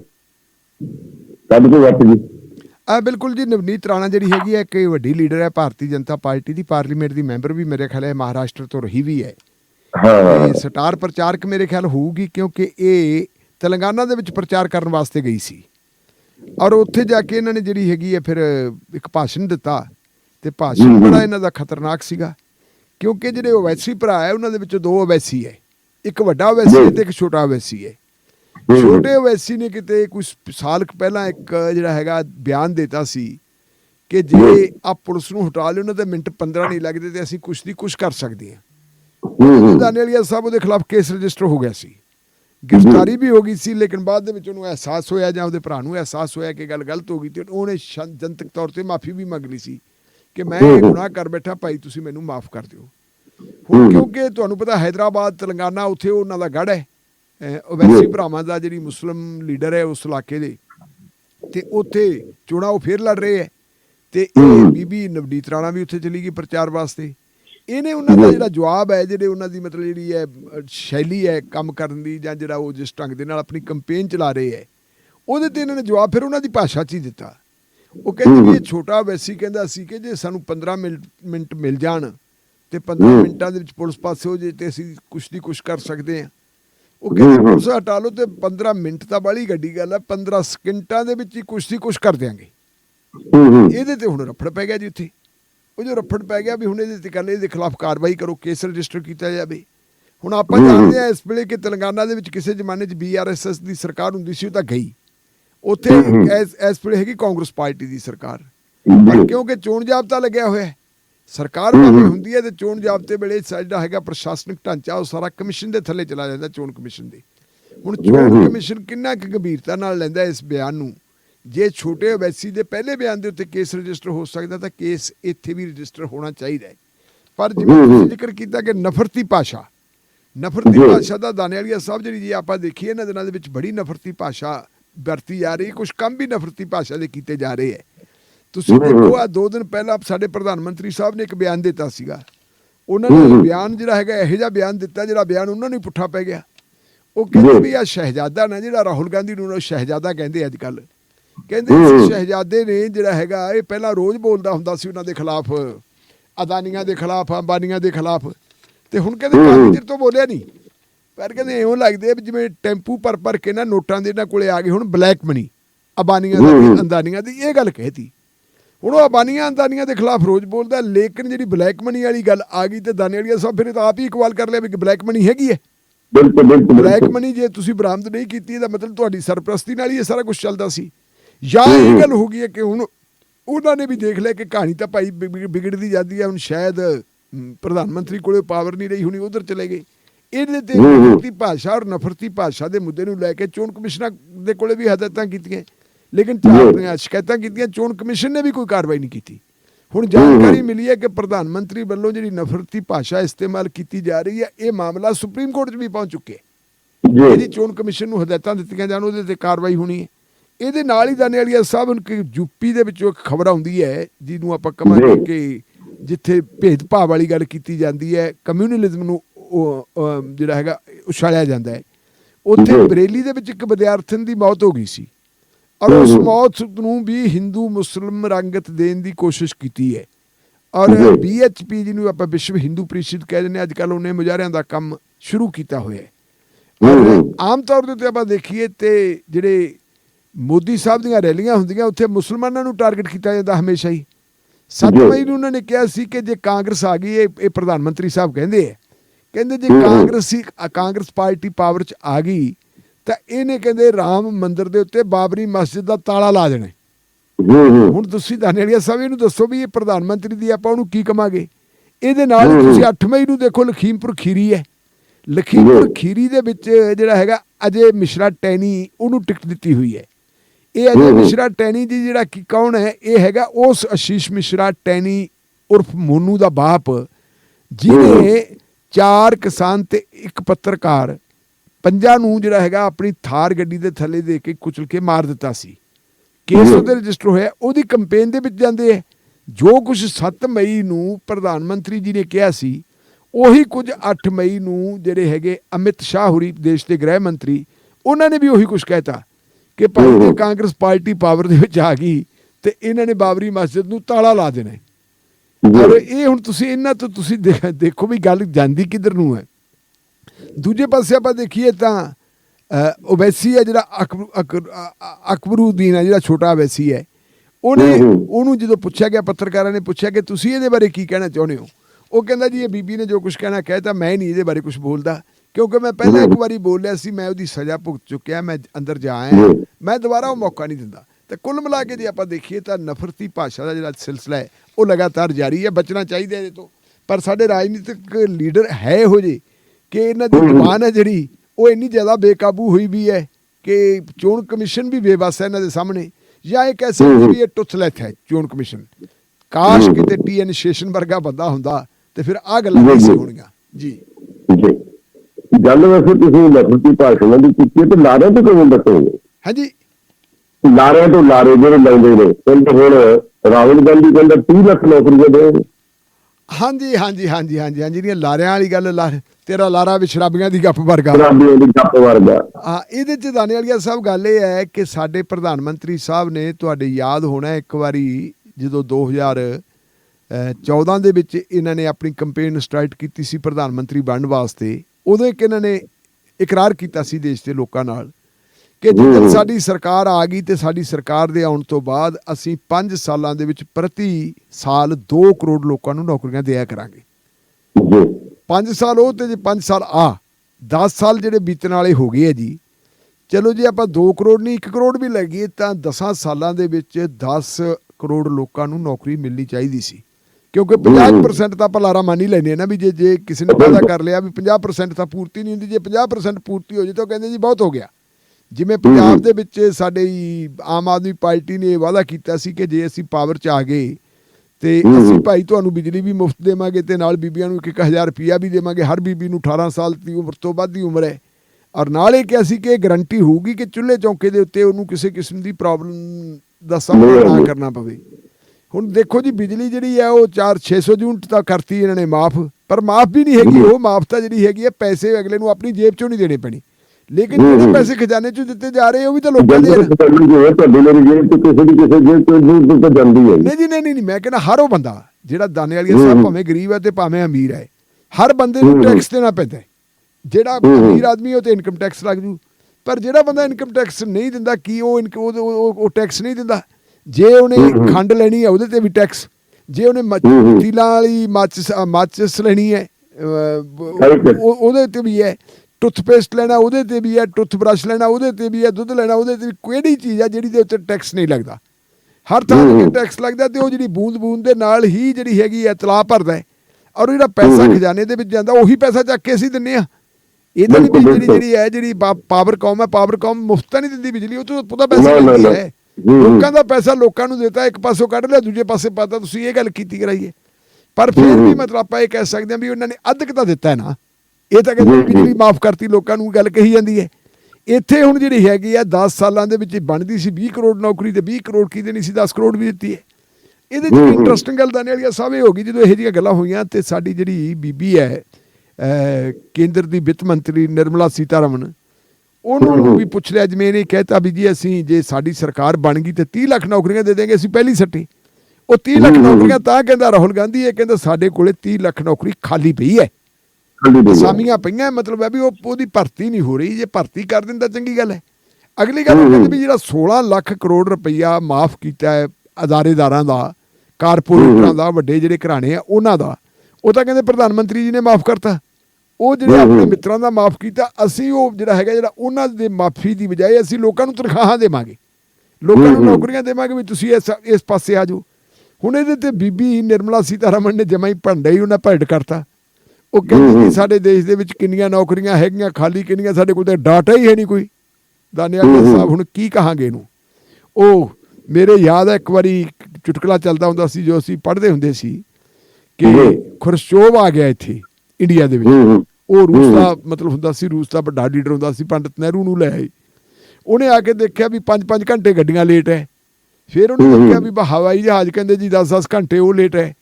ਕੱਢ ਕੇ ਵੱਟ ਗਈ। ਆ ਬਿਲਕੁਲ ਜੀ ਨਵਨੀਤ ਰਾਣਾ ਜਿਹੜੀ ਹੈਗੀ ਹੈ ਇੱਕ ਵੱਡੀ ਲੀਡਰ ਹੈ ਭਾਰਤੀ ਜਨਤਾ ਪਾਰਟੀ ਦੀ ਪਾਰਲੀਮੈਂਟ ਦੀ ਮੈਂਬਰ ਵੀ ਮੇਰੇ ਖਿਆਲ ਹੈ ਮਹਾਰਾਸ਼ਟਰ ਤੋਂ ਰਹੀ ਵੀ ਹੈ। ਹਾਂ। ਹਾਂ ਇਹ ਸਟਾਰ ਪ੍ਰਚਾਰਕ ਮੇਰੇ ਖਿਆਲ ਹੋਊਗੀ ਕਿਉਂਕਿ ਇਹ ਤੇਲੰਗਾਨਾ ਦੇ ਵਿੱਚ ਪ੍ਰਚਾਰ ਕਰਨ ਵਾਸਤੇ ਗਈ ਸੀ। ਔਰ ਉੱਥੇ ਜਾ ਕੇ ਇਹਨਾਂ ਨੇ ਜਿਹੜੀ ਹੈਗੀ ਹੈ ਫਿਰ ਇੱਕ ਭਾਸ਼ਣ ਦਿੱਤਾ ਤੇ ਭਾਸ਼ਣ। ਬੜਾ ਇਹਨਾਂ ਦਾ ਖਤਰਨਾਕ ਸੀਗਾ ਕਿਉਂਕਿ ਜਿਹੜੇ ਓਵੈਸੀ ਭਰਾ ਹੈ ਉਹਨਾਂ ਦੇ ਵਿੱਚੋਂ ਦੋ ਓਵੈਸੀ ਹੈ ਇੱਕ ਵੱਡਾ ਓਵੈਸੀ। ਤੇ ਇੱਕ ਛੋਟਾ ਓਵੈਸੀ ਹੈ। ਛੋਟੇ ਓਵੈਸੀ ਨੇ ਕਿਤੇ ਕੁਝ ਸਾਲ ਪਹਿਲਾਂ ਇੱਕ ਜਿਹੜਾ ਹੈਗਾ ਬਿਆਨ ਦਿੱਤਾ ਸੀ ਕਿ ਜੇ ਆ ਪੁਲਿਸ ਨੂੰ ਹਟਾ ਲਿਓ ਨਾ ਤੇ ਮਿੰਟ 15 ਨਹੀਂ ਲੱਗਦੇ ਤੇ ਅਸੀਂ ਕੁਛ ਦੀ ਕੁਛ ਕਰ ਸਕਦੇ ਹੂੰ। ਦਾਨੇਲੀਆ ਸਾਹਿਬ ਉਹਦੇ ਖਿਲਾਫ ਕੇਸ ਰਜਿਸਟਰ ਹੋ ਗਿਆ ਸੀ ਗ੍ਰਿਫਤਾਰੀ ਵੀ ਹੋ ਗਈ ਸੀ ਲੇਕਿਨ ਬਾਅਦ ਦੇ ਵਿੱਚ ਉਹਨੂੰ ਅਹਿਸਾਸ ਹੋਇਆ ਜਾਂ ਉਹਦੇ ਭਰਾ ਨੂੰ ਅਹਿਸਾਸ ਹੋਇਆ ਕਿ ਗੱਲ ਗਲਤ ਹੋ ਗਈ ਤੇ ਉਹਨੇ ਜਨਤਕ ਤੌਰ ਤੇ ਮਾਫੀ ਵੀ ਮੰਗ ਲਈ ਸੀ ਕਿ ਮੈਂ ਇਹ ਗੁਨਾਹ ਕਰ ਬੈਠਾ ਭਾਈ ਤੁਸੀਂ ਮੈਨੂੰ ਮਾਫ ਕਰ ਦਿਓ ਹੁਣ। ਕਿਉਂਕਿ ਤੁਹਾਨੂੰ ਪਤਾ ਹੈਦਰਾਬਾਦ ਤੇਲੰਗਾਨਾ ਉੱਥੇ ਉਹਨਾਂ ਦਾ ਗੜ ਹੈ ਓਵੈਸੀ। ਭਰਾਵਾਂ ਦਾ ਜਿਹੜੀ ਮੁਸਲਮ ਲੀਡਰ ਹੈ ਉਸ ਇਲਾਕੇ ਦੇ ਤੇ ਉੱਥੇ ਚੋਣਾਂ ਉਹ ਫੇਰ ਲੜ ਰਹੇ ਹੈ ਤੇ ਇਹ। ਬੀਬੀ ਨਵਦੀਤ ਰਾਣਾ ਵੀ ਉੱਥੇ ਚਲੀ ਗਈ ਪ੍ਰਚਾਰ ਵਾਸਤੇ ਇਹਨੇ ਉਹਨਾਂ ਦਾ। ਜਿਹੜਾ ਜਵਾਬ ਹੈ ਜਿਹੜੇ ਉਹਨਾਂ ਦੀ ਮਤਲਬ ਜਿਹੜੀ ਹੈ ਸ਼ੈਲੀ ਹੈ ਕੰਮ ਕਰਨ ਦੀ ਜਾਂ ਜਿਹੜਾ ਉਹ ਜਿਸ ਢੰਗ ਦੇ ਨਾਲ ਆਪਣੀ ਕੈਂਪੇਨ ਚਲਾ ਰਹੇ ਹੈ ਉਹਦੇ ਤੇ ਇਹਨਾਂ ਨੇ ਜਵਾਬ ਫਿਰ ਉਹਨਾਂ ਦੀ ਭਾਸ਼ਾ 'ਚ ਹੀ ਦਿੱਤਾ ਉਹ ਕਹਿੰਦੇ ਵੀ ਇਹ ਛੋਟਾ ਵੈਸੀ ਕਹਿੰਦਾ ਸੀ ਕਿ ਜੇ ਸਾਨੂੰ 15 ਮਿੰਟ ਮਿੰਟ ਮਿਲ ਜਾਣ ਤੇ 15 ਹੂੰ। ਮਿੰਟਾਂ ਦੇ ਵਿੱਚ ਪੁਲਿਸ ਪਾਸੇ ਹੋ ਜੇ ਤੇ ਅਸੀਂ ਕੁਛ ਦੀ ਕੁਛ ਕਰ ਸਕਦੇ ਹਾਂ ਉਹ ਕਹਿੰਦੇ। ਪੁਲਿਸ ਹਟਾ ਲਓ ਤੇ 15 ਮਿੰਟ ਤਾਂ ਬਾਲੀ ਗੱਡੀ ਗੱਲ ਹੈ 15 ਸਕਿੰਟਾਂ ਦੇ ਵਿੱਚ ਹੀ ਕੁਛ ਦੀ ਕੁਛ ਕਰ ਹੂੰ। ਇਹਦੇ ਤੇ ਹੁਣ ਰੱਫੜ ਪੈ ਗਿਆ ਜੀ ਉੱਥੇ ਉਹ ਜੋ ਰੱਫੜ ਪੈ ਗਿਆ ਵੀ ਹੁਣ ਇਹਦੇ ਤੇ ਕੱਲ ਇਹਦੇ ਖਿਲਾਫ ਕਾਰਵਾਈ ਕਰੋ ਕੇਸ ਰਜਿਸਟਰ ਕੀਤਾ ਜਾਵੇ ਹੁਣ ਆਪਾਂ। ਜਾਣਦੇ ਆ ਇਸ ਵੇਲੇ ਕਿ ਤੇਲੰਗਾਨਾ ਦੇ ਵਿੱਚ ਕਿਸੇ ਜ਼ਮਾਨੇ 'ਚ ਬੀਆਰਐਸਐਸ ਦੀ ਸਰਕਾਰ ਹੁੰਦੀ ਸੀ ਉਹ ਤਾਂ ਗਈ ਉੱਥੇ। ਇਸ ਇਸ ਵੇਲੇ ਹੈਗੀ ਕਾਂਗਰਸ ਪਾਰਟੀ ਦੀ ਸਰਕਾਰ। ਕਿਉਂਕਿ ਚੋਣ ਜਾਬਤਾ ਲੱਗਿਆ ਹੋਇਆ ਹੈ ਸਰਕਾਰ ਭਾਵੇਂ। ਹੁੰਦੀ ਹੈ ਤੇ ਚੋਣ ਜਾਬਤੇ ਵੇਲੇ ਸਾਡਾ ਹੈਗਾ ਪ੍ਰਸ਼ਾਸਨਿਕ ਢਾਂਚਾ ਉਹ ਸਾਰਾ ਕਮਿਸ਼ਨ ਦੇ ਥੱਲੇ ਚਲਾ ਜਾਂਦਾ ਚੋਣ ਕਮਿਸ਼ਨ ਦੇ ਹੁਣ ਚੋਣ। ਕਮਿਸ਼ਨ ਕਿੰਨਾ ਕੁ ਗੰਭੀਰਤਾ ਨਾਲ ਲੈਂਦਾ ਇਸ ਬਿਆਨ ਨੂੰ ਜੇ ਛੋਟੇ ਵੈਸੀ ਦੇ ਪਹਿਲੇ ਬਿਆਨ ਦੇ ਉੱਤੇ ਕੇਸ ਰਜਿਸਟਰ ਹੋ ਸਕਦਾ ਤਾਂ ਕੇਸ ਇੱਥੇ ਵੀ ਰਜਿਸਟਰ ਹੋਣਾ ਚਾਹੀਦਾ ਹੈ ਪਰ ਜਿਵੇਂ। ਤੁਸੀਂ ਜ਼ਿਕਰ ਕੀਤਾ ਕਿ ਨਫ਼ਰਤੀ ਭਾਸ਼ਾ ਨਫ਼ਰਤੀ। ਭਾਸ਼ਾ ਦਾ ਦਾਨੇਵਾਲੀਆ ਸਾਹਿਬ ਜਿਹੜੀ ਜੀ ਆਪਾਂ ਦੇਖੀਏ ਇਹਨਾਂ ਦਿਨਾਂ ਦੇ ਵਿੱਚ ਬੜੀ ਨਫ਼ਰਤੀ ਭਾਸ਼ਾ ਵਰਤੀ ਜਾ ਰਹੀ ਕੁਝ ਕੰਮ ਵੀ ਨਫ਼ਰਤੀ ਭਾਸ਼ਾ ਦੇ ਕੀਤੇ ਜਾ ਰਹੇ ਹੈ ਤੁਸੀਂ। ਦੇਖੋ ਆ ਦੋ ਦਿਨ ਪਹਿਲਾਂ ਸਾਡੇ ਪ੍ਰਧਾਨ ਮੰਤਰੀ ਸਾਹਿਬ ਨੇ ਇੱਕ ਬਿਆਨ ਦਿੱਤਾ ਸੀਗਾ ਉਹਨਾਂ ਨੇ। ਬਿਆਨ ਜਿਹੜਾ ਹੈਗਾ ਇਹੋ ਜਿਹਾ ਬਿਆਨ ਦਿੱਤਾ ਜਿਹੜਾ ਬਿਆਨ ਉਹਨਾਂ ਨੂੰ ਹੀ ਪੁੱਠਾ ਪੈ ਗਿਆ ਉਹ ਕਹਿੰਦੇ। ਵੀ ਆ ਸ਼ਹਿਜ਼ਾਦਾ ਨਾ ਜਿਹੜਾ ਰਾਹੁਲ ਗਾਂਧੀ ਨੂੰ ਉਹ ਸ਼ਹਿਜ਼ਾਦਾ ਕਹਿੰਦੇ ਅੱਜ ਕੱਲ ਕਹਿੰਦੇ ਇਸ। ਸ਼ਹਿਜ਼ਾਦੇ ਨੇ ਜਿਹੜਾ ਹੈਗਾ ਇਹ ਪਹਿਲਾਂ ਰੋਜ਼ ਬੋਲਦਾ ਹੁੰਦਾ ਸੀ ਉਹਨਾਂ ਦੇ ਖਿਲਾਫ ਅਦਾਨੀਆਂ ਦੇ ਖਿਲਾਫ ਅੰਬਾਨੀਆਂ ਦੇ ਖਿਲਾਫ ਤੇ ਹੁਣ ਕਹਿੰਦੇ। ਕਾਫੀ ਚਿਰ ਤੋਂ ਬੋਲਿਆ ਨਹੀਂ ਪਰ ਕਹਿੰਦੇ ਇਉਂ ਲੱਗਦੇ ਜਿਵੇਂ ਟੈਂਪੂ ਭਰ ਭਰ ਕੇ ਨਾ ਨੋਟਾਂ ਦੇ ਇਹਨਾਂ ਕੋਲੇ ਆ ਗਏ ਹੁਣ ਬਲੈਕ ਮਨੀ ਅਬਾਨੀਆਂ ਦਾ। ਅੰਦਾਨੀਆਂ ਦੀ ਇਹ ਗੱਲ ਕਹਿਤੀ ਹੁਣ ਉਹ ਅਬਾਨੀਆਂ ਅੰਦਾਨੀਆਂ ਦੇ ਖਿਲਾਫ ਰੋਜ਼ ਬੋਲਦਾ ਲੇਕਿਨ ਜਿਹੜੀ ਬਲੈਕ ਮਨੀ ਵਾਲੀ ਗੱਲ ਆ ਗਈ ਤੇ ਦਾਨੇਵਾਲੀਆ ਸਾਹਿਬ ਫਿਰ ਤਾਂ ਆਪ ਹੀ ਇਕਵਾਲ ਕਰ ਲਿਆ ਵੀ ਬਲੈਕ ਮਨੀ ਹੈਗੀ ਹੈ ਬਿਲਕੁਲ ਬਿਲਕੁਲ ਬਲੈਕ। ਮਨੀ ਜੇ ਤੁਸੀਂ ਬਰਾਮਦ ਨਹੀਂ ਕੀਤੀ ਇਹਦਾ ਮਤਲਬ ਤੁਹਾਡੀ ਸਰਪ੍ਰਸਤੀ ਨਾਲ ਹੀ ਇਹ ਸਾਰਾ ਕੁਝ ਚੱਲਦਾ ਸੀ ਜਾਂ ਇਹ। ਗੱਲ ਹੋ ਗਈ ਹੈ ਕਿ ਹੁਣ ਉਹਨਾਂ ਨੇ ਵੀ ਦੇਖ ਲਿਆ ਕਿ ਕਹਾਣੀ ਤਾਂ ਭਾਈ ਵਿਗ- ਵਿਗ- ਵਿਗੜਦੀ ਜਾਂਦੀ ਹੈ ਹੁਣ ਸ਼ਾਇਦ ਪ੍ਰਧਾਨ ਮੰਤਰੀ ਕੋਲੇ ਪਾਵਰ ਨਹੀਂ ਰਹੀ ਹੁਣੀ ਉਧਰ ਚਲੇ ਗਏ। ਇਹਦੇ ਤੇ। ਨਫ਼ਰਤੀ ਭਾਸ਼ਾ ਔਰ ਨਫ਼ਰਤੀ ਭਾਸ਼ਾ ਦੇ ਮੁੱਦੇ ਨੂੰ ਲੈ ਕੇ ਚੋਣ ਕਮਿਸ਼ਨਰ ਦੇ ਕੋਲੇ ਵੀ ਹਦਾਇਤਾਂ ਕੀਤੀਆਂ। ਲੇਕਿਨ। ਆਪਣੀਆਂ ਸ਼ਿਕਾਇਤਾਂ ਕੀਤੀਆਂ ਚੋਣ ਕਮਿਸ਼ਨ ਨੇ ਵੀ ਕੋਈ ਕਾਰਵਾਈ ਨਹੀਂ ਕੀਤੀ। ਹੁਣ ਜਾਣਕਾਰੀ ਮਿਲੀ ਹੈ ਕਿ ਪ੍ਰਧਾਨ ਮੰਤਰੀ ਵੱਲੋਂ ਜਿਹੜੀ ਨਫ਼ਰਤੀ ਭਾਸ਼ਾ ਇਸਤੇਮਾਲ ਕੀਤੀ ਜਾ ਰਹੀ ਹੈ ਇਹ ਮਾਮਲਾ ਸੁਪਰੀਮ ਕੋਰਟ 'ਚ ਵੀ ਪਹੁੰਚ ਚੁੱਕਿਆ ਹੈ। ਇਹਦੀ ਚੋਣ ਕਮਿਸ਼ਨ ਨੂੰ ਹਦਾਇਤਾਂ ਦਿੱਤੀਆਂ ਜਾਣ ਉਹਦੇ ਤੇ ਕਾਰਵਾਈ ਹੋਣੀ ਹੈ। ਇਹਦੇ ਨਾਲ ਹੀ ਦਾਨੇ ਵਾਲੀਆ ਸਾਹਿਬ ਨੂੰ ਕਿ ਯੂਪੀ ਦੇ ਵਿੱਚੋਂ ਇੱਕ ਖਬਰ ਆਉਂਦੀ ਹੈ ਜਿਹਨੂੰ ਆਪਾਂ ਕਹਾਂਗੇ। ਕਿ ਜਿੱਥੇ ਭੇਦਭਾਵ ਵਾਲੀ ਗੱਲ ਕੀਤੀ ਜਾਂਦੀ ਹੈ ਕਮਿਊਨਿਜ਼ਮ ਨੂੰ ਜਿਹੜਾ ਹੈਗਾ ਉਛਾਲਿਆ ਜਾਂਦਾ ਹੈ ਉੱਥੇ। ਬਰੇਲੀ ਦੇ ਵਿੱਚ ਇੱਕ ਵਿਦਿਆਰਥਣ ਦੀ ਮੌਤ ਹੋ ਗਈ ਸੀ ਔਰ ਉਸ। ਮੌਤ ਨੂੰ ਵੀ ਹਿੰਦੂ ਮੁਸਲਮ ਰੰਗਤ ਦੇਣ ਦੀ ਕੋਸ਼ਿਸ਼ ਕੀਤੀ ਹੈ ਔਰ। ਬੀਐਚਪੀ ਜਿਹਨੂੰ ਆਪਾਂ ਵਿਸ਼ਵ ਹਿੰਦੂ ਪ੍ਰੀਸ਼ਦ ਕਹਿ ਦਿੰਦੇ ਹਾਂ, ਅੱਜ ਕੱਲ ਉਹਨੇ ਮੁਜ਼ਾਹਰਿਆਂ ਦਾ ਕੰਮ ਸ਼ੁਰੂ ਕੀਤਾ ਹੋਇਆ ਹੂੰ। ਆਮ ਤੌਰ ਦੇ ਉੱਤੇ ਆਪਾਂ ਦੇਖੀਏ ਤੇ ਜਿਹੜੇ ਮੋਦੀ ਸਾਹਿਬ ਦੀਆਂ ਰੈਲੀਆਂ ਹੁੰਦੀਆਂ ਉੱਥੇ ਮੁਸਲਮਾਨਾਂ ਨੂੰ ਟਾਰਗੇਟ ਕੀਤਾ ਜਾਂਦਾ ਹਮੇਸ਼ਾ ਹੀ 7 ਜੀ। ਮਈ ਨੂੰ ਉਹਨਾਂ ਨੇ ਕਿਹਾ ਸੀ ਕਿ ਜੇ ਕਾਂਗਰਸ ਆ ਗਈ ਇਹ ਇਹ ਪ੍ਰਧਾਨ ਮੰਤਰੀ ਸਾਹਿਬ ਕਹਿੰਦੇ ਆ ਕਹਿੰਦੇ ਜੇ। ਕਾਂਗਰਸੀ ਕਾਂਗਰਸ ਪਾਰਟੀ ਪਾਵਰ 'ਚ ਆ ਗਈ ਤਾਂ ਇਹਨੇ ਕਹਿੰਦੇ ਰਾਮ ਮੰਦਿਰ ਦੇ ਉੱਤੇ ਬਾਬਰੀ ਮਸਜਿਦ ਦਾ ਤਾਲਾ ਲਾ ਦੇਣਾ ਹੁਣ ਤੁਸੀਂ ਦਾਨੇੜੀਆ ਸਾਹਿਬ ਇਹਨੂੰ ਦੱਸੋ ਵੀ ਇਹ ਪ੍ਰਧਾਨ ਮੰਤਰੀ ਦੀ ਆਪਾਂ ਉਹਨੂੰ ਕੀ ਕਵਾਂਗੇ ਇਹਦੇ ਨਾਲ। ਤੁਸੀਂ 8 ਮਈ ਨੂੰ ਦੇਖੋ ਲਖੀਮਪੁਰ ਖੀਰੀ ਹੈ ਲਖੀਮਪੁਰ। ਖੀਰੀ ਦੇ ਵਿੱਚ ਜਿਹੜਾ ਹੈਗਾ ਅਜੇ ਮਿਸ਼ਰਾ ਟੈਨੀ ਉਹਨੂੰ ਟਿਕਟ ਦਿੱਤੀ ਹੋਈ ਹੈ ਇਹ ਅਜੇ। ਮਿਸ਼ਰਾ ਟੈਨੀ ਜੀ ਜਿਹੜਾ ਕੀ ਕੌਣ ਹੈ ਇਹ ਹੈਗਾ ਉਸ ਆਸ਼ੀਸ਼ ਮਿਸ਼ਰਾ ਟੈਨੀ ਉਰਫ ਮੋਨੂ ਦਾ ਬਾਪ ਜਿਹਨੇ ਚਾਰ ਕਿਸਾਨ ਤੇ ਇੱਕ ਪੱਤਰਕਾਰ ਪੰਜਾਂ ਨੂੰ ਜਿਹੜਾ ਹੈਗਾ ਆਪਣੀ ਥਾਰ ਗੱਡੀ ਦੇ ਥੱਲੇ ਦੇ ਕੇ ਕੁਚਲ ਕੇ ਮਾਰ ਦਿੱਤਾ ਸੀ ਕੇਸ। ਉਹਦੇ ਰਜਿਸਟਰ ਹੋਇਆ ਉਹਦੀ ਕੰਪੇਨ ਦੇ ਵਿੱਚ ਜਾਂਦੇ ਹੈ ਜੋ ਕੁਝ 7 ਮਈ ਨੂੰ ਪ੍ਰਧਾਨ ਮੰਤਰੀ ਜੀ ਨੇ ਕਿਹਾ ਸੀ ਉਹੀ ਕੁਝ 8 ਮਈ ਨੂੰ ਜਿਹੜੇ ਹੈਗੇ ਅਮਿਤ ਸ਼ਾਹ ਹੁਰੀ ਦੇਸ਼ ਦੇ ਗ੍ਰਹਿ ਮੰਤਰੀ ਉਹਨਾਂ ਨੇ ਵੀ ਉਹੀ ਕੁਝ ਕਹਿਤਾ ਕਿ ਭਾਈ ਜੇ। ਕਾਂਗਰਸ ਪਾਰਟੀ ਪਾਵਰ ਦੇ ਵਿੱਚ ਆ ਗਈ ਤੇ ਇਹਨਾਂ ਨੇ ਬਾਬਰੀ ਮਸਜਿਦ ਨੂੰ ਤਾਲਾ ਲਾ ਦੇਣਾ ਹੈ। ਔਰ ਇਹ ਹੁਣ ਤੁਸੀਂ ਇਹਨਾਂ ਤੋਂ ਤੁਸੀਂ ਦੇਖ- ਵੀ ਗੱਲ ਜਾਂਦੀ ਕਿੱਧਰ ਨੂੰ ਹੈ ਦੂਜੇ ਪਾਸੇ ਆਪਾਂ ਦੇਖੀਏ ਤਾਂ ਅ, ਓਵੈਸੀ ਹੈ ਜਿਹੜਾ ਅਕਬਰੂਦੀਨ ਹੈ ਜਿਹੜਾ ਛੋਟਾ ਓਵੈਸੀ ਹੈ ਉਹਨੇ। ਉਹਨੂੰ ਜਦੋਂ ਪੁੱਛਿਆ ਗਿਆ ਪੱਤਰਕਾਰਾਂ ਨੇ ਪੁੱਛਿਆ ਕਿ ਤੁਸੀਂ ਇਹਦੇ ਬਾਰੇ ਕੀ ਕਹਿਣਾ ਚਾਹੁੰਦੇ ਹੋ ਉਹ ਕਹਿੰਦਾ ਜੀ ਇਹ ਬੀਬੀ ਨੇ ਜੋ ਕੁਝ ਕਹਿਣਾ ਕਹਿਤਾ ਮੈਂ ਨਹੀਂ ਇਹਦੇ ਬਾਰੇ ਕੁਝ ਬੋਲਦਾ ਕਿਉਂਕਿ ਮੈਂ ਪਹਿਲਾਂ ਇੱਕ। ਵਾਰੀ ਬੋਲਿਆ ਸੀ ਮੈਂ ਉਹਦੀ ਸਜ਼ਾ ਭੁਗਤ ਚੁੱਕਿਆ ਮੈਂ ਅੰਦਰ ਜਾ ਆਇਆ। ਮੈਂ ਦੁਬਾਰਾ ਉਹ ਮੌਕਾ ਨਹੀਂ ਦਿੰਦਾ ਤੇ ਕੁੱਲ ਮਿਲਾ ਕੇ ਜੇ ਆਪਾਂ ਦੇਖੀਏ ਤਾਂ ਨਫ਼ਰਤੀ ਭਾਸ਼ਾ ਦਾ ਜਿਹੜਾ ਸਿਲਸਿਲਾ ਹੈ ਉਹ ਲਗਾਤਾਰ ਜਾਰੀ ਹੈ ਬਚਣਾ ਚਾਹੀਦਾ ਇਹਦੇ ਤੋਂ ਪਰ ਸਾਡੇ ਰਾਜਨੀਤਿਕ ਲੀਡਰ ਹੈ ਇਹੋ ਜਿਹੇ ਕਿ ਇਹਨਾਂ ਦੀ। ਜ਼ੁਬਾਨ ਹੈ ਜਿਹੜੀ ਉਹ ਇੰਨੀ ਜ਼ਿਆਦਾ ਬੇਕਾਬੂ ਹੋਈ ਵੀ ਹੈ ਕਿ ਚੋਣ ਕਮਿਸ਼ਨ ਵੀ ਬੇਬਸ ਹੈ ਇਹਨਾਂ ਦੇ ਸਾਹਮਣੇ ਜਾਂ ਇਹ ਕਹਿ ਸਕਦੇ। ਵੀ ਇਹ ਟੁੱਥਲੈਥ ਹੈ ਚੋਣ ਕਮਿਸ਼ਨ ਕਾਸ਼। ਕਿਤੇ ਟੀਐਨ ਸ਼ੇਸ਼ਨ ਵਰਗਾ ਬੰਦਾ ਹੁੰਦਾ ਤੇ ਫਿਰ ਆ ਗੱਲਾਂ ਜੀ, ਨਹੀਂ ਜੀ। ਹੋਣੀਆਂ ਜੀ ਜੀ ਗੱਲ ਵੈਸੇ ਤੁਸੀਂ ਨਫ਼ਰਤੀ ਭਾਸ਼ਾ ਦੀ ਕੀਤੀ ਹੈ ਤੇ ਲਾਰੇ ਤੋਂ ਕਿਵੇਂ ਦੱਸੋਗੇ? ਹਾਂਜੀ। ਲਾਰੇ ਤੋਂ ਲਾਰੇ ਜਿਹੜੇ ਲਾਉਂਦੇ ਨੇ ਕਹਿੰਦੇ ਹੁਣ ਰਾਹੁਲ ਗਾਂਧੀ ਕਹਿੰਦਾ 30 ਲੱਖ ਨੌਕਰੀਆਂ ਦੇ ਹਾਂਜੀ ਹਾਂਜੀ ਹਾਂਜੀ ਹਾਂਜੀ ਹਾਂਜੀ ਜਿਹੜੀਆਂ ਲਾਰਿਆਂ ਵਾਲੀ ਗੱਲ ਲਾ ਤੇਰਾ ਲਾਰਾ ਵੀ ਸ਼ਰਾਬੀਆਂ ਦੀ ਗੱਪ ਵਰਗਾ। ਸ਼ਰਾਬੀਆਂ ਦੀ ਗੱਪ ਵਰਗਾ। ਆ ਇਹਦੇ ਚ ਦਾਨੇ ਵਾਲੀਆ ਸਾਹਿਬ ਗੱਲ ਇਹ ਹੈ ਕਿ ਸਾਡੇ ਪ੍ਰਧਾਨ ਮੰਤਰੀ ਸਾਹਿਬ ਨੇ ਤੁਹਾਡੇ ਯਾਦ ਹੋਣਾ ਇੱਕ ਵਾਰੀ ਜਦੋਂ 2014 ਦੇ ਵਿੱਚ ਇਹਨਾਂ ਨੇ ਆਪਣੀ ਕੰਪੇਨ ਸਟਾਰਟ ਕੀਤੀ ਸੀ ਪ੍ਰਧਾਨ ਮੰਤਰੀ ਬਣਨ ਵਾਸਤੇ। ਉਦੋਂ ਇੱਕ ਇਹਨਾਂ ਨੇ ਇਕਰਾਰ ਕੀਤਾ ਸੀ ਦੇਸ਼ ਦੇ ਲੋਕਾਂ ਨਾਲ ਕਿ ਜਦੋਂ। ਸਾਡੀ ਸਰਕਾਰ ਆ ਗਈ ਤੇ ਸਾਡੀ ਸਰਕਾਰ ਦੇ ਆਉਣ ਤੋਂ ਬਾਅਦ ਅਸੀਂ 5 ਸਾਲਾਂ ਦੇ ਵਿੱਚ ਪ੍ਰਤੀ ਸਾਲ 2 ਕਰੋੜ ਲੋਕਾਂ ਨੂੰ ਨੌਕਰੀਆਂ ਦਿਆ ਕਰਾਂਗੇ। ਜੀ। 5 ਸਾਲ ਉਹ ਤੇ ਜੇ 5 ਸਾਲ ਆ 10 ਸਾਲ ਜਿਹੜੇ ਬੀਤਣ ਵਾਲੇ ਹੋ ਗਏ ਆ ਜੀ ਚਲੋ ਜੇ ਆਪਾਂ 2 ਕਰੋੜ ਨਹੀਂ 1 ਕਰੋੜ ਵੀ ਲੱਗੀਏ ਤਾਂ 10 ਸਾਲਾਂ ਦੇ ਵਿੱਚ 10 ਕਰੋੜ ਲੋਕਾਂ ਨੂੰ ਨੌਕਰੀ ਮਿਲਣੀ ਚਾਹੀਦੀ ਸੀ। ਕਿਉਂਕਿ 50% ਤਾਂ ਆਪਾਂ ਲਾਰਾ ਮੰਨ ਹੀ ਲੈਨੇ ਨਾ ਵੀ ਜੇ ਜੇ ਕਿਸੇ ਨੇ ਵਾਅਦਾ ਕਰ ਲਿਆ ਵੀ 50% ਤਾਂ ਪੂਰਤੀ ਨਹੀਂ ਹੁੰਦੀ ਜੇ 50% ਪੂਰਤੀ ਹੋ ਜੇ ਤਾਂ ਕਹਿੰਦੇ ਜੀ ਬਹੁਤ ਹੋ ਗਿਆ। ਜਿਵੇਂ ਪੰਜਾਬ ਦੇ ਵਿੱਚ ਸਾਡੇ ਆਮ ਆਦਮੀ ਪਾਰਟੀ ਨੇ ਇਹ ਵਾਅਦਾ ਕੀਤਾ ਸੀ ਕਿ ਜੇ ਅਸੀਂ ਪਾਵਰ 'ਚ ਆ ਗਏ ਤੇ। ਅਸੀਂ ਭਾਈ ਤੁਹਾਨੂੰ ਬਿਜਲੀ ਵੀ ਮੁਫਤ ਦੇਵਾਂਗੇ ਤੇ ਨਾਲ ਬੀਬੀਆਂ ਨੂੰ 1000 ਰੁਪਿਆ ਵੀ ਦੇਵਾਂਗੇ ਹਰ ਬੀਬੀ ਨੂੰ 18 ਸਾਲ ਦੀ ਉਮਰ ਤੋਂ ਵੱਧ ਦੀ ਉਮਰ ਹੈ। ਔਰ ਨਾਲ ਇਹ ਕਿਹਾ ਸੀ ਕਿ ਇਹ ਗਰੰਟੀ ਹੋਊਗੀ ਕਿ ਚੁੱਲ੍ਹੇ ਚੌਂਕੇ ਦੇ ਉੱਤੇ ਉਹਨੂੰ ਕਿਸੇ ਕਿਸਮ ਦੀ ਪ੍ਰੋਬਲਮ ਦਾ ਸਾਹਮਣਾ ਨਾ। ਕਰਨਾ ਪਵੇ। ਹੁਣ ਦੇਖੋ ਜੀ ਬਿਜਲੀ ਜਿਹੜੀ ਹੈ ਉਹ 4 600 ਯੂਨਿਟ ਤਾਂ ਕਰਤੀ ਇਹਨਾਂ ਨੇ ਮਾਫ ਪਰ ਮਾਫ ਵੀ ਨਹੀਂ ਹੈਗੀ ਉਹ ਮਾਫ ਤਾਂ ਜਿਹੜੀ ਹੈਗੀ ਹੈ ਪੈਸੇ ਅਗਲੇ ਨੂੰ ਆਪਣੀ ਜੇਬ ਚੋਂ ਨਹੀਂ ਦੇਣੇ ਪੈਣੇ ਲੇਕਿਨ ਜਿਹੜੇ। ਪੈਸੇ ਖਜ਼ਾਨੇ ਚੋਂ ਦਿੱਤੇ ਜਾ ਰਹੇ ਉਹ ਵੀ ਤਾਂ ਲੋਕਾਂ ਦੇ ਤੁਹਾਡੀ ਮੇਰੀ ਜੇਬ ਤੋਂ ਕਿਸੇ ਦੀ ਕਿਸੇ ਜੇਬ ਤੋਂ ਦੂਰ ਤੋਂ ਜਾਂਦੀ ਹੈ ਨਹੀਂ ਜੀ ਨਹੀਂ ਨਹੀਂ ਮੈਂ ਕਹਿੰਦਾ ਹਰ ਉਹ ਬੰਦਾ ਜਿਹੜਾ ਦਾਨੇ ਵਾਲੀ ਸਾਹਿਬ। ਭਾਵੇਂ ਗਰੀਬ ਹੈ ਤੇ ਭਾਵੇਂ ਅਮੀਰ ਹੈ ਹਰ ਬੰਦੇ ਨੂੰ। ਟੈਕਸ ਦੇਣਾ ਪੈਂਦਾ ਹੈ ਜਿਹੜਾ। ਅਮੀਰ ਆਦਮੀ ਉਹ ਤੇ ਇਨਕਮ ਟੈਕਸ ਲੱਗ ਜੂ ਪਰ ਜਿਹੜਾ ਬੰਦਾ ਇਨਕਮ ਟੈਕਸ ਨਹੀਂ ਦਿੰਦਾ ਕੀ ਉਹ- ਉਹ ਟੈਕਸ ਨਹੀਂ ਦਿੰਦਾ ਜੇ ਉਹਨੇ। ਖੰਡ ਲੈਣੀ ਹੈ ਉਹਦੇ ਤੇ ਵੀ ਟੈਕਸ ਜੇ ਉਹਨੇ। ਤੀਲਾਂ ਵਾਲੀ ਮਾਚਿਸ ਮਾਚਿਸ ਲੈਣੀ ਹੈ ਉਹਦੇ ਤੇ ਵੀ ਹੈ ਟੁੱਥਪੇਸਟ ਲੈਣਾ ਉਹਦੇ ਤੇ ਵੀ ਹੈ ਟੁੱਥਬ੍ਰਸ਼ ਲੈਣਾ ਉਹਦੇ ਤੇ ਵੀ ਹੈ ਦੁੱਧ ਲੈਣਾ ਉਹਦੇ ਤੇ ਵੀ ਕਿਹੜੀ ਚੀਜ਼ ਹੈ ਜਿਹੜੀ ਦੇ ਉੱਤੇ ਟੈਕਸ ਨਹੀਂ ਲੱਗਦਾ ਹਰ ਥਾਂ ਤੇ। ਟੈਕਸ ਲੱਗਦਾ ਤੇ ਉਹ ਜਿਹੜੀ ਬੂੰਦ ਬੂੰਦ ਦੇ ਨਾਲ ਹੀ ਜਿਹੜੀ ਹੈਗੀ ਹੈ ਤਲਾਬ ਭਰਦਾ ਹੈ ਔਰ ਜਿਹੜਾ ਪੈਸਾ। ਖਜ਼ਾਨੇ ਦੇ ਵਿੱਚ ਜਾਂਦਾ ਉਹੀ ਪੈਸਾ ਚੱਕ ਕੇ ਅਸੀਂ ਦਿੰਨੇ ਆ ਇਹਦੇ ਬਿਲਕੁਲ, ਜਿਹੜੀ। ਜਿਹੜੀ ਹੈ ਜਿਹੜੀ ਪਾਵਰਕਾਮ ਹੈ ਪਾਵਰਕਾਮ ਮੁਫਤ ਨਹੀਂ ਦਿੰਦੀ ਬਿਜਲੀ ਉਹ ਤੋਂ ਪੂਰਾ ਪੈਸਾ ਹੂੰ, ਹੂੰ। ਲੋਕਾਂ ਦਾ ਪੈਸਾ ਲੋਕਾਂ ਨੂੰ ਦਿੱਤਾ ਇੱਕ ਪਾਸੋਂ ਕੱਢ ਲਿਆ ਦੂਜੇ ਪਾਸੇ ਪਾਤਾ ਤੁਸੀਂ ਇਹ ਗੱਲ ਕੀਤੀ ਕਰਾਈਏ ਪਰ ਫਿਰ ਵੀ। ਮਤਲਬ ਆਪਾਂ ਇਹ ਕਹਿ ਸਕਦੇ ਹਾਂ ਵੀ ਉਹਨਾਂ ਨੇ ਅੱਧ ਕੁ ਤਾਂ ਦਿੱਤਾ ਹੈ ਨਾ ਇਹ ਤਾਂ ਕਹਿੰਦੇ ਬਿਜਲੀ। ਮਾਫ ਕਰਤੀ ਲੋਕਾਂ ਨੂੰ ਗੱਲ ਕਹੀ ਜਾਂਦੀ ਹੈ ਇੱਥੇ ਹੁਣ ਜਿਹੜੀ ਹੈਗੀ ਆ 10 ਸਾਲਾਂ ਦੇ ਵਿੱਚ ਬਣਦੀ ਸੀ 20 ਕਰੋੜ ਨੌਕਰੀ ਤੇ 20 ਕਰੋੜ ਕੀ ਦੇਣੀ ਸੀ 10 ਕਰੋੜ ਵੀ ਦਿੱਤੀ ਹੈ ਇਹਦੇ ਚ। ਇੰਟਰਸਟਿੰਗ ਗੱਲ ਦਾਨੇ ਵਾਲੀ ਸਾਹਿਬ ਇਹ ਹੋ ਗਈ ਜਦੋਂ ਇਹੋ ਜਿਹੀਆਂ ਗੱਲਾਂ ਹੋਈਆਂ ਤੇ ਸਾਡੀ ਜਿਹੜੀ ਬੀਬੀ ਹੈ ਕੇਂਦਰ ਦੀ ਵਿੱਤ ਮੰਤਰੀ ਨਿਰਮਲਾ ਸੀਤਾਰਮਨ ਉਹਨੂੰ ਹੂੰ। ਵੀ ਪੁੱਛ ਲਿਆ ਜਿਵੇਂ ਇਹਨੇ ਕਹਿਤਾ ਵੀ ਜੀ ਅਸੀਂ ਜੇ ਸਾਡੀ ਸਰਕਾਰ ਬਣ ਗਈ ਤੇ 30 ਲੱਖ ਨੌਕਰੀਆਂ ਦੇ ਦੇਂਗੇ ਅਸੀਂ ਪਹਿਲੀ ਸੱਟੀ ਉਹ 30 ਲੱਖ। ਨੌਕਰੀਆਂ ਤਾਂ ਕਹਿੰਦਾ ਰਾਹੁਲ ਗਾਂਧੀ ਇਹ ਕਹਿੰਦਾ ਸਾਡੇ ਕੋਲੇ 30 ਲੱਖ ਨੌਕਰੀ ਖਾਲੀ ਪਈ ਹੈ ਅਸਾਮੀਆਂ ਪਈਆਂ ਮਤਲਬ ਹੈ ਵੀ ਉਹ ਉਹਦੀ ਭਰਤੀ ਨਹੀਂ ਹੋ ਰਹੀ ਜੇ ਭਰਤੀ ਕਰ ਦਿੰਦਾ ਚੰਗੀ ਗੱਲ ਹੈ ਅਗਲੀ ਗੱਲ। ਕਹਿੰਦੇ ਵੀ ਜਿਹੜਾ 16 ਲੱਖ ਕਰੋੜ ਰੁਪਈਆ ਮਾਫ ਕੀਤਾ ਹੈ ਅਦਾਰੇਦਾਰਾਂ ਦਾ ਕਾਰਪੋਰੇਟਰਾਂ। ਦਾ ਵੱਡੇ ਜਿਹੜੇ ਘਰਾਣੇ ਆ ਉਹਨਾਂ ਦਾ ਉਹ ਤਾਂ ਕਹਿੰਦੇ ਪ੍ਰਧਾਨ ਮੰਤਰੀ ਜੀ ਨੇ ਮਾਫ ਕਰਤਾ ਉਹ ਜਿਹੜੇ ਆਪਣੇ। ਮਿੱਤਰਾਂ ਦਾ ਮਾਫ ਕੀਤਾ ਅਸੀਂ ਉਹ ਜਿਹੜਾ ਹੈਗਾ ਜਿਹੜਾ ਉਹਨਾਂ ਦੇ ਮਾਫੀ ਦੀ ਬਜਾਏ ਅਸੀਂ ਲੋਕਾਂ ਨੂੰ ਤਨਖਾਹਾਂ ਦੇਵਾਂਗੇ ਲੋਕਾਂ ਨੂੰ। ਨੌਕਰੀਆਂ ਦੇਵਾਂਗੇ ਵੀ ਤੁਸੀਂ ਇਸ ਇਸ ਪਾਸੇ ਆ ਜਾਓ ਹੁਣ ਇਹਦੇ ਤੇ ਬੀਬੀ ਨਿਰਮਲਾ ਸੀਤਾਰਮਨ ਨੇ ਜਮਾ ਹੀ ਭੰਡਾ ਹੀ ਉਹਨਾਂ ਭੈਡ ਕਰਤਾ ਉਹ ਕਹਿੰਦੀ ਹੂੰ। ਸਾਡੇ ਦੇਸ਼ ਦੇ ਵਿੱਚ ਕਿੰਨੀਆਂ ਨੌਕਰੀਆਂ ਹੈਗੀਆਂ ਖਾਲੀ ਕਿੰਨੀਆਂ ਸਾਡੇ ਕੋਲ ਤਾਂ ਡਾਟਾ ਹੀ ਹੈ ਨਹੀਂ ਕੋਈ ਦਾਨਿਆਲ। ਸਾਹਿਬ ਹੁਣ ਕੀ ਕਹਾਂਗੇ ਇਹਨੂੰ ਉਹ ਮੇਰੇ ਯਾਦ ਹੈ ਇੱਕ ਵਾਰੀ ਚੁਟਕਲਾ ਚੱਲਦਾ ਹੁੰਦਾ ਸੀ ਜੋ ਅਸੀਂ ਪੜ੍ਹਦੇ ਹੁੰਦੇ ਸੀ ਕਿ ਜੀ। ਖੁਰਸ਼ਚੋਵ ਆ ਗਿਆ ਇੱਥੇ ਇੰਡੀਆ ਦੇ ਵਿੱਚ। ਉਹ ਰੂਸ। ਦਾ ਮਤਲਬ ਹੁੰਦਾ ਸੀ ਰੂਸ ਦਾ ਵੱਡਾ ਲੀਡਰ ਹੁੰਦਾ ਸੀ ਪੰਡਤ ਨਹਿਰੂ ਨੂੰ ਲੈ ਆਏ ਉਹਨੇ ਆ ਕੇ ਦੇਖਿਆ ਵੀ 5-5 ਘੰਟੇ ਗੱਡੀਆਂ ਲੇਟ ਹੈ ਫਿਰ ਉਹਨੇ। ਦੇਖਿਆ ਵੀ ਹਵਾਈ ਜਹਾਜ਼ ਕਹਿੰਦੇ ਜੀ 10-10 ਘੰਟੇ ਉਹ ਲੇਟ ਹੈ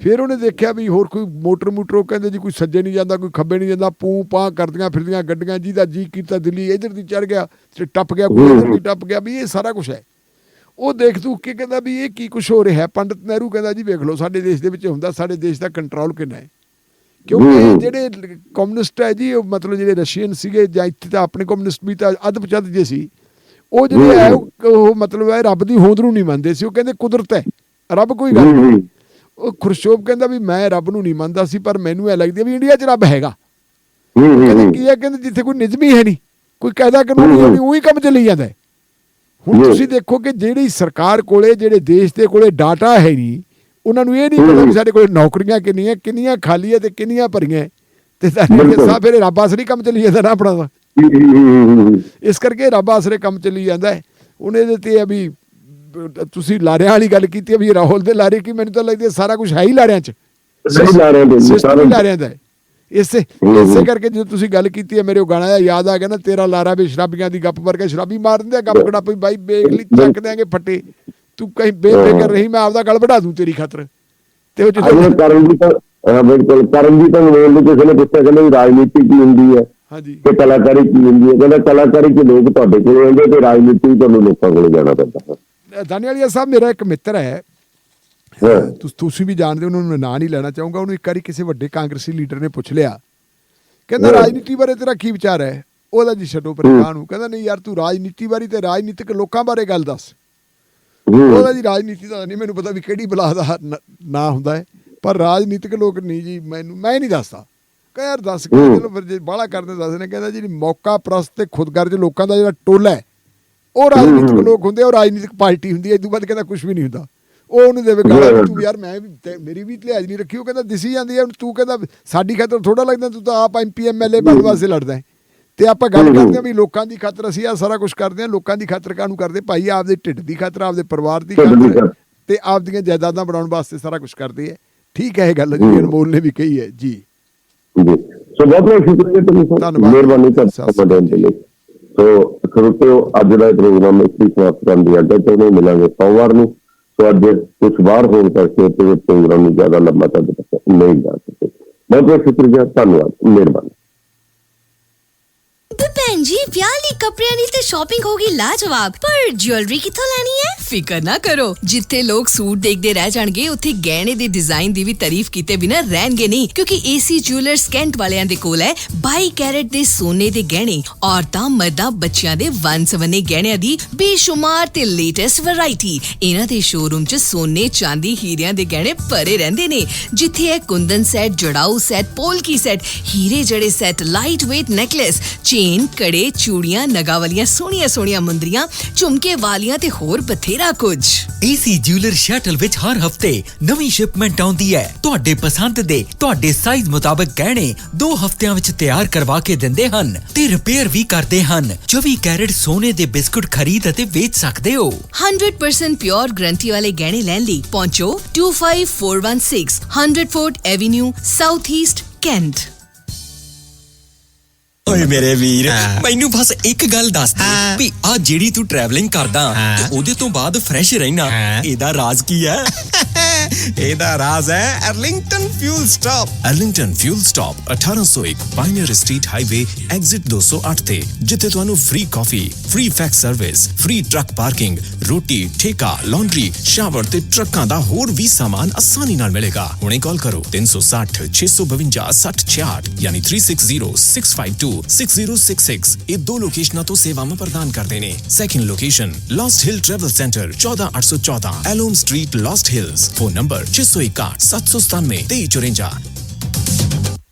ਫਿਰ ਉਹਨੇ ਦੇਖਿਆ ਵੀ ਹੋਰ ਕੋਈ ਮੋਟਰ ਮੋਟਰ ਉਹ ਕਹਿੰਦੇ ਜੀ ਕੋਈ ਸੱਜੇ ਨਹੀਂ ਜਾਂਦਾ ਕੋਈ ਖੱਬੇ ਨਹੀਂ ਜਾਂਦਾ ਪੂ ਪਾ ਕਰਦੀਆਂ ਫਿਰਦੀਆਂ ਗੱਡੀਆਂ ਜਿਹਦਾ ਜੀ ਕੀਤਾ ਦਿੱਲੀ ਇਧਰ ਦੀ ਚੜ ਗਿਆ ਤੇ ਟੱਪ ਗਿਆ ਕੋਈ ਇਧਰ ਦੀ। ਟੱਪ ਗਿਆ ਵੀ ਇਹ ਸਾਰਾ ਕੁਝ ਹੈ ਉਹ ਦੇਖ ਤੂੰ ਕੇ ਕਹਿੰਦਾ ਵੀ ਇਹ ਕੀ ਕੁਝ ਹੋ ਰਿਹਾ? ਹੈ ਪੰਡਤ ਨਹਿਰੂ ਕਹਿੰਦਾ ਜੀ ਵੇਖ ਲਓ ਸਾਡੇ ਦੇਸ਼ ਦੇ ਵਿੱਚ ਹੁੰਦਾ ਸਾਡੇ ਦੇਸ਼ ਦਾ ਕੰਟਰੋਲ ਕਿੰਨਾ ਹੈ ਕਿਉਂਕਿ। ਜਿਹੜੇ ਕਮਿਊਨਿਸਟ ਹੈ ਜੀ ਉਹ ਮਤਲਬ ਜਿਹੜੇ ਰਸ਼ੀਅਨ ਸੀਗੇ ਜਾਂ ਇੱਥੇ ਤਾਂ ਆਪਣੇ ਕਮਿਊਨਿਸਟ ਵੀ ਤਾਂ ਅੱਧ ਪਚੱਧ ਜੇ ਸੀ ਉਹ ਜਿਹੜੇ ਹੈ ਉਹ ਮਤਲਬ ਹੈ ਰੱਬ ਦੀ ਹੋਂਦ ਨੂੰ ਨਹੀਂ ਮੰਨਦੇ ਸੀ ਉਹ ਕਹਿੰਦੇ ਕੁਦਰਤ ਹੈ ਰੱਬ ਕੋਈ ਗੱਲ ਨਹੀਂ। ਉਹ ਖੁਰਸ਼ੋਬ ਕਹਿੰਦਾ ਵੀ ਮੈਂ ਰੱਬ ਨੂੰ ਨਹੀਂ ਮੰਨਦਾ ਸੀ ਪਰ ਮੈਨੂੰ ਇਹ ਲੱਗਦੀ ਹੈ ਵੀ ਇੰਡੀਆ 'ਚ ਰੱਬ ਹੈਗਾ। ਕੀ ਹੈ ਕਹਿੰਦੇ ਜਿੱਥੇ ਕੋਈ ਨਿਯਮ ਹੀ ਨਹੀਂ ਕੋਈ ਕਾਇਦਾ ਕਾਨੂੰਨ ਨਹੀਂ ਉਹੀ ਕੰਮ ਚੱਲੀ ਜਾਂਦਾ ਹੈ। ਹੁਣ। ਤੁਸੀਂ ਦੇਖੋ ਕਿ ਜਿਹੜੀ ਸਰਕਾਰ ਕੋਲੇ ਜਿਹੜੇ ਦੇਸ਼ ਦੇ ਕੋਲੇ ਡਾਟਾ ਹੈ ਨਹੀਂ ਉਹਨਾਂ ਨੂੰ ਇਹ ਨਹੀਂ ਪਤਾ ਹੂੰ। ਸਾਡੇ ਕੋਲੇ ਨੌਕਰੀਆਂ ਕਿੰਨੀਆਂ ਕਿੰਨੀਆਂ ਖਾਲੀ ਹੈ ਤੇ ਕਿੰਨੀਆਂ ਭਰੀਆਂ। ਤੇ ਸਾਡੇ। ਸਾਹਿਬ ਫਿਰ ਰੱਬ ਆਸਰੇ ਕੰਮ ਚੱਲੀ ਜਾਂਦਾ ਨਾ ਆਪਣਾ। ਇਸ ਕਰਕੇ ਰੱਬ ਆਸਰੇ ਕੰਮ ਚੱਲੀ ਜਾਂਦਾ ਹੁਣ ਇਹਦੇ ਤੇ ਵੀ ਤੁਸੀਂ ਲਾਰਿਆਂ ਵਾਲੀ ਗੱਲ ਕੀਤੀ ਵੀ ਰਾਹੁਲ ਦੇ ਲਾਰੇ ਕੀ ਮੈਨੂੰ ਤਾਂ ਲੱਗਦਾ ਸਾਰਾ ਕੁਝ ਹੈ ਹੀ ਲਾਰਿਆਂ 'ਚ ਸਹੀ ਲਾ ਰਹੇ ਨੇ ਸਿਸਟਮ ਸਾਰੇ ਲਾਰਿਆਂ ਦਾ ਇਸੇ। ਇਸੇ ਕਰਕੇ ਜਦੋਂ ਤੁਸੀਂ ਗੱਲ ਕੀਤੀ ਹੈ ਮੇਰੇ ਉਹ ਗਾਣਾ ਯਾਦ ਆ ਗਿਆ ਨਾ ਤੇਰਾ ਲਾਰਾ ਵੀ ਸ਼ਰਾਬੀਆਂ ਦੀ ਗੱਪ ਵਰਗਾ ਸ਼ਰਾਬੀ ਮਾਰ ਦਿੰਦੇ ਆ ਗੱਪ ਗੜਾਪ ਬਾਈ ਵੇਖ ਲਈ ਚੱਕ ਦਿਆਂਗੇ ਫੱਟੇ ਤੂੰ ਕਹੀਂ ਬੇਫਿਕਰ ਰਹੀ ਮੈਂ ਆਪਦਾ ਗਲ ਵਢਾ ਦੂੰ ਤੇਰੀ ਖਾਤਰ। ਤੇ ਉਹ ਜਦੋਂ ਕਰਨ ਦੀ ਤਾਂ ਹਾਂ, ਬਿਲਕੁਲ ਕਰਨ ਦੀ ਤਾਂ ਨੋਲ ਨੂੰ ਕਿਸੇ ਨੇ ਪੁੱਛਿਆ ਕਹਿੰਦਾ ਰਾਜਨੀਤੀ ਕੀ ਹੁੰਦੀ ਹੈ ਹਾਂਜੀ। ਤੇ ਕਲਾਕਾਰੀ ਕੀ ਹੁੰਦੀ ਹੈ ਕਹਿੰਦਾ ਕਲਾਕਾਰੀ ਚ ਲੋਕ ਤੁਹਾਡੇ ਕੋਲ ਆਉਂਦੇ ਤੇ ਰਾਜਨੀਤੀ ਤੁਹਾਨੂੰ ਲੋਕਾਂ ਕੋਲ ਜਾਣਾ ਪੈਂਦਾ। ਹੈ ਦਾਨੀਵਾਲੀਆ ਸਾਹਿਬ ਮੇਰਾ ਇੱਕ ਮਿੱਤਰ ਹੈ। ਹਾਂ। ਤੁਸ- ਵੀ ਜਾਣਦੇ ਉਹਨੂੰ ਮੈਂ ਨਾਂ ਨਹੀਂ ਲੈਣਾ ਚਾਹੂੰਗਾ ਉਹਨੂੰ ਇੱਕ ਵਾਰੀ ਕਿਸੇ ਵੱਡੇ ਕਾਂਗਰਸੀ ਲੀਡਰ ਨੇ ਪੁੱਛ ਲਿਆ। ਕਹਿੰਦਾ। ਰਾਜਨੀਤੀ ਬਾਰੇ ਤੇਰਾ ਕੀ ਵਿਚਾਰ ਹੈ? ਉਹਦਾ ਜੀ ਛੱਡੋ ਪਰੇਸ਼ਾਨ ਨੂੰ ਕਹਿੰਦਾ ਨਹੀਂ ਯਾਰ ਤੂੰ ਰਾਜਨੀਤੀ ਬਾਰੇ ਤੇ ਰਾਜਨੀਤਿਕ ਲੋਕਾਂ ਬਾਰੇ ਗੱਲ ਦੱਸ। ਉਹਦਾ ਜੀ ਰਾਜਨੀਤੀ ਦਾ ਨਹੀਂ ਮੈਨੂੰ ਪਤਾ ਵੀ ਕਿਹੜੀ ਬਲਾ ਦਾ ਨ- ਨਾਂ ਹੁੰਦਾ ਹੈ। ਪਰ ਰਾਜਨੀਤਿਕ ਲੋਕ ਨਹੀਂ ਜੀ ਮੈਨੂੰ ਮੈਂ ਨਹੀਂ ਦੱਸਦਾ। ਕਹ ਯਾਰ ਦੱਸ ਕੇ। ਚਲੋ ਫਿਰ ਜੇ ਬਾਹਲਾ ਕਰਦੇ ਦੱਸਦੇ ਕਹਿੰਦਾ ਜੀ ਮੌਕਾ ਪ੍ਰਸਤ ਤੇ ਖੁਦਗਰਜ ਲੋਕਾਂ ਦਾ ਜਿਹੜਾ ਟੋਲਾ ਹੈ ਉਹ ਰਾਜਨੀਤਿਕ। ਲੋਕ ਹੁੰਦੇ ਆ, ਉਹ ਰਾਜਨੀਤਿਕ ਪਾਰਟੀ ਹੁੰਦੀ ਹੈ ਇਦੋਂ ਬਾਅਦ ਕਹਿੰਦਾ ਕੁਝ ਵੀ ਨਹੀਂ ਹੁੰਦਾ। ਉਹ ਉਹਨੂੰ ਦੇਵੇ ਵੀ ਤੂੰ ਯਾਰ ਮੈਂ ਵੀ ਮੇਰੀ ਵੀ ਲਿਹਾਜ਼ ਨਹੀਂ ਰੱਖੀ ਉਹ ਕਹਿੰਦਾ ਦਿਸੀ ਜਾਂਦੀ ਹੈ ਹੁਣ ਤੂੰ ਕਹਿੰਦਾ ਸਾਡੀ ਖਾਤਰ ਥੋੜਾ ਲੱਗਦਾ ਤੂੰ ਤਾਂ ਆਪ ਐਮਪੀ ਐਮਐਲਏ ਬਣਨ ਵਾਸਤੇ ਲੜਦਾ ਹੈ। ਤੇ ਆਪਾਂ ਗੱਲ। ਕਰਦੇ ਹਾਂ ਵੀ ਲੋਕਾਂ ਦੀ ਖਾਤਰ ਅਸੀਂ ਆ ਸਾਰਾ ਕੁਝ ਕਰਦੇ ਹਾਂ ਲੋਕਾਂ ਦੀ ਖਾਤਰ ਕਾਹਨੂੰ ਕਰਦੇ ਭਾਈ ਆਪਦੇ ਢਿੱਡ ਦੀ ਖਾਤਰ ਆਪਦੇ ਪਰਿਵਾਰ ਦੀ ਖਾਤਰ। ਤੇ ਆਪਦੀਆਂ ਜਾਇਦਾਦਾਂ ਬਣਾਉਣ ਵਾਸਤੇ ਸਾਰਾ ਕੁਝ ਕਰਦੇ ਹੈ ਠੀਕ ਹੈ ਇਹ ਗੱਲ ਜੀ। ਅਨਮੋਲ ਨੇ ਵੀ ਕਹੀ ਹੈ ਜੀ ਜੀ ਸੋ ਬਹੁਤ ਬਹੁਤ ਸ਼ੁਕਰੀਆ ਤੁਹਾਨੂੰ। ਮਿਹਰਬਾਨੀ ਤੁਹਾਡਾ ਲਈ ਸੋ ਖਰੋਤਿਓ ਅੱਜ ਦਾ ਪ੍ਰੋਗਰਾਮ ਇਸ ਵਿੱਚ ਸਮਾਪਤ ਕਰਨ ਦੀ ਚਾਹੁੰਦੇ ਹਾਂ। ਮਿਲਾਂਗੇ ਸੋਮਵਾਰ ਨੂੰ ਸੋ ਅੱਜ ਕੁਝ ਬਾਹਰ ਹੋਣ ਕਰਕੇ ਤੇ ਪ੍ਰੋਗਰਾਮ ਨੂੰ ਜ਼ਿਆਦਾ ਲੰਬਾ ਤੱਕ ਨਹੀਂ ਜਾ ਸਕੇ ਬਹੁਤ ਬਹੁਤ ਸ਼ੁਕਰੀਆ ਧੰਨਵਾਦ ਮਿਹਰਬਾਨੀ ਬੇ ਭੈਣ ਜੀ, ਵਿਆਹ ਲਈ ਕੱਪੜਿਆਂ ਦੀ ਤੇ ਸ਼ਾਪਿੰਗ ਹੋ ਗਈ ਲਾਜਵਾਬ। ਪਰ ਜੁਐਲਰੀ ਕਿੱਥੋਂ ਲੈਣੀ ਹੈ? ਫਿਕਰ ਨਾ ਕਰੋ। ਜਿੱਥੇ ਲੋਕ ਸੂਟ ਦੇਖਦੇ ਰਹਿ ਜਾਣਗੇ, ਉੱਥੇ ਗਹਿਣੇ ਦੇ ਡਿਜ਼ਾਈਨ ਦੀ ਵੀ ਤਾਰੀਫ ਕੀਤੇ ਬਿਨਾ ਰਹਿਣਗੇ ਨਹੀਂ। ਕਿਉਂਕਿ ਏਸੀ ਜੁਐਲਰਸ ਕੈਂਟ ਵਾਲਿਆਂ ਦੇ ਕੋਲ ਹੈ 22 ਕੈਰਟ ਦੇ ਸੋਨੇ ਦੇ ਗਹਿਣੇ, ਔਰਤਾਂ, ਮਰਦਾਂ, ਬੱਚਿਆਂ ਦੇ ਵੰਨ-ਸਵੰਨੇ ਗਹਿਣਿਆਂ ਦੀ ਬੇਸ਼ੁਮਾਰ ਤੇ ਲੇਟੈਸਟ ਵੈਰਾਈਟੀ ਇਹਨਾਂ ਦੇ ਸ਼ੋਰੂਮ 'ਚ ਸੋਨੇ, ਚਾਂਦੀ, ਹੀਰਿਆਂ ਦੇ ਗਹਿਣੇ ਭਰੇ ਰਹਿੰਦੇ ਨੇ। ਜਿੱਥੇ ਹੈ ਕੁੰਦਨ ਸੈੱਟ ਜੜਾਊ ਸੈੱਟ ਪੋਲਕੀ ਸੈੱਟ ਹੀਰੇ ਜੜੇ set light weight necklace chain ਕੜੇ ਚੂੜੀਆਂ ਨਗਾ ਵਾਲੀਆਂ ਸੋਹਣੀਆਂ ਸੋਹਣੀਆਂ ਮੁੰਦਰੀਆਂ ਝੁਮਕੇ ਵਾਲੀਆਂ ਤੇ ਹੋਰ ਬਥੇਰਾ ਕੁਝ। ਏਸੀ ਜਿਊਲਰ ਸ਼ਟਲ ਵਿੱਚ ਹਰ ਹਫ਼ਤੇ ਨਵੀਂ ਸ਼ਿਪਮੈਂਟ ਆਉਂਦੀ ਹੈ। ਤੁਹਾਡੇ ਪਸੰਦ ਦੇ ਤੁਹਾਡੇ ਸਾਈਜ਼ ਮੁਤਾਬਕ ਗਹਿਣੇ 2 ਹਫ਼ਤਿਆਂ ਵਿੱਚ ਤਿਆਰ ਕਰਵਾ ਕੇ ਦਿੰਦੇ ਹਨ ਤੇ ਰਿਪੇਅਰ ਵੀ ਕਰਦੇ ਹਨ। 24 ਕੈਰਟ ਸੋਨੇ ਦੇ ਬਿਸਕੁਟ ਖਰੀਦ ਅਤੇ ਵੇਚ ਸਕਦੇ ਹੋ। 100% ਪਿਓਰ ਗਰੰਟੀ ਵਾਲੇ ਗਹਿਣੇ ਲੈਣ ਲਈ ਪਹੁੰਚੋ 25416 100 fort avenue south east Kent ਓਏ ਮੇਰੇ ਵੀਰ ਮੈਨੂੰ ਬਸ ਇੱਕ ਗੱਲ ਦੱਸ ਦੇ ਵੀ ਆ ਜਿਹੜੀ ਤੂੰ ਟਰੈਵਲਿੰਗ ਕਰਦਾ ਤੇ ਉਹਦੇ ਤੋਂ ਬਾਅਦ ਫਰੈਸ਼ ਰਹਿਣਾ ਇਹਦਾ ਰਾਜ਼ ਕੀ ਹੈ? ਇਹਦਾ ਰਾਜ਼ ਹੈ Arlington fuel stop Arlington fuel stop 1801 pioneer street highway exit 208 ਤੇ ਜਿੱਥੇ ਤੁਹਾਨੂੰ free coffee free fax service free truck parking ਰੋਟੀ ਠੇਕਾ ਲਾਂਡਰੀ ਸ਼ਾਵਰ ਤੇ ਟਰੱਕਾਂ ਦਾ ਹੋਰ ਵੀ ਸਾਮਾਨ ਆਸਾਨੀ ਨਾਲ ਮਿਲੇਗਾ। ਹੁਣੇ ਕਾਲ ਕਰੋ 360 652 6066 ਯਾਨੀ सिक्स दो सिक्स सिक्स तो सेवा में तो प्रदान करते ने second location Lost Hill travel center चौदह आठ सौ चौदह Elm street Lost Hills phone number छह सौ इक्का सात सौ सतानवे, तेईस चौरेंजा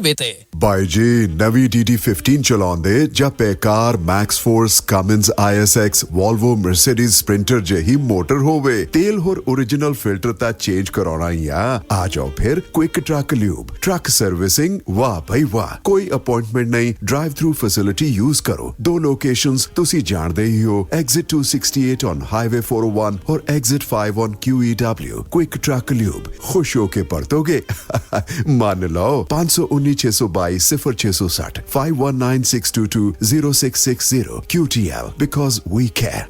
highway ਤੇ ਬਾਈ ਜੀ ਨਵੀਂ DD15 ਚਲਾਉਂਦੇ ਜਾਂ ਬੇਕਾਰ Max force Cummins ISX Volvo Mercedes Sprinter ਜਿਹੀ ਮੋਟਰ ਹੋਵੇ ਤੇਲ ਹੋਰ origignal ਫਿਲਟਰ ਤਾਂ ਚੇਂਜ ਕਰਾਉਣਾ ਹੀ ਆ ਆ ਜਾਓ ਫਿਰ quick truck lube truck servicing ਵਾਹ ਭਾਈ ਵਾਹ ਕੋਈ ਅਪਾਇੰਟਮੈਂਟ ਨਹੀਂ ਡਰਾਈਵ ਥਰੂ ਫੈਸਿਲਿਟੀ ਯੂਜ਼ ਕਰੋ ਦੋ ਲੋਕੇਸ਼ਨਸ ਤੁਸੀਂ ਜਾਣਦੇ ਹੀ ਹੋ exit 268 on highway 401 or exit 5 on QEW quick truck lube ਖੁਸ਼ ਹੋ ਕੇ ਪਰਤੋਗੇ ਮੰਨ ਲਓ 519 622 0660 519 622 0660 QTL because we care.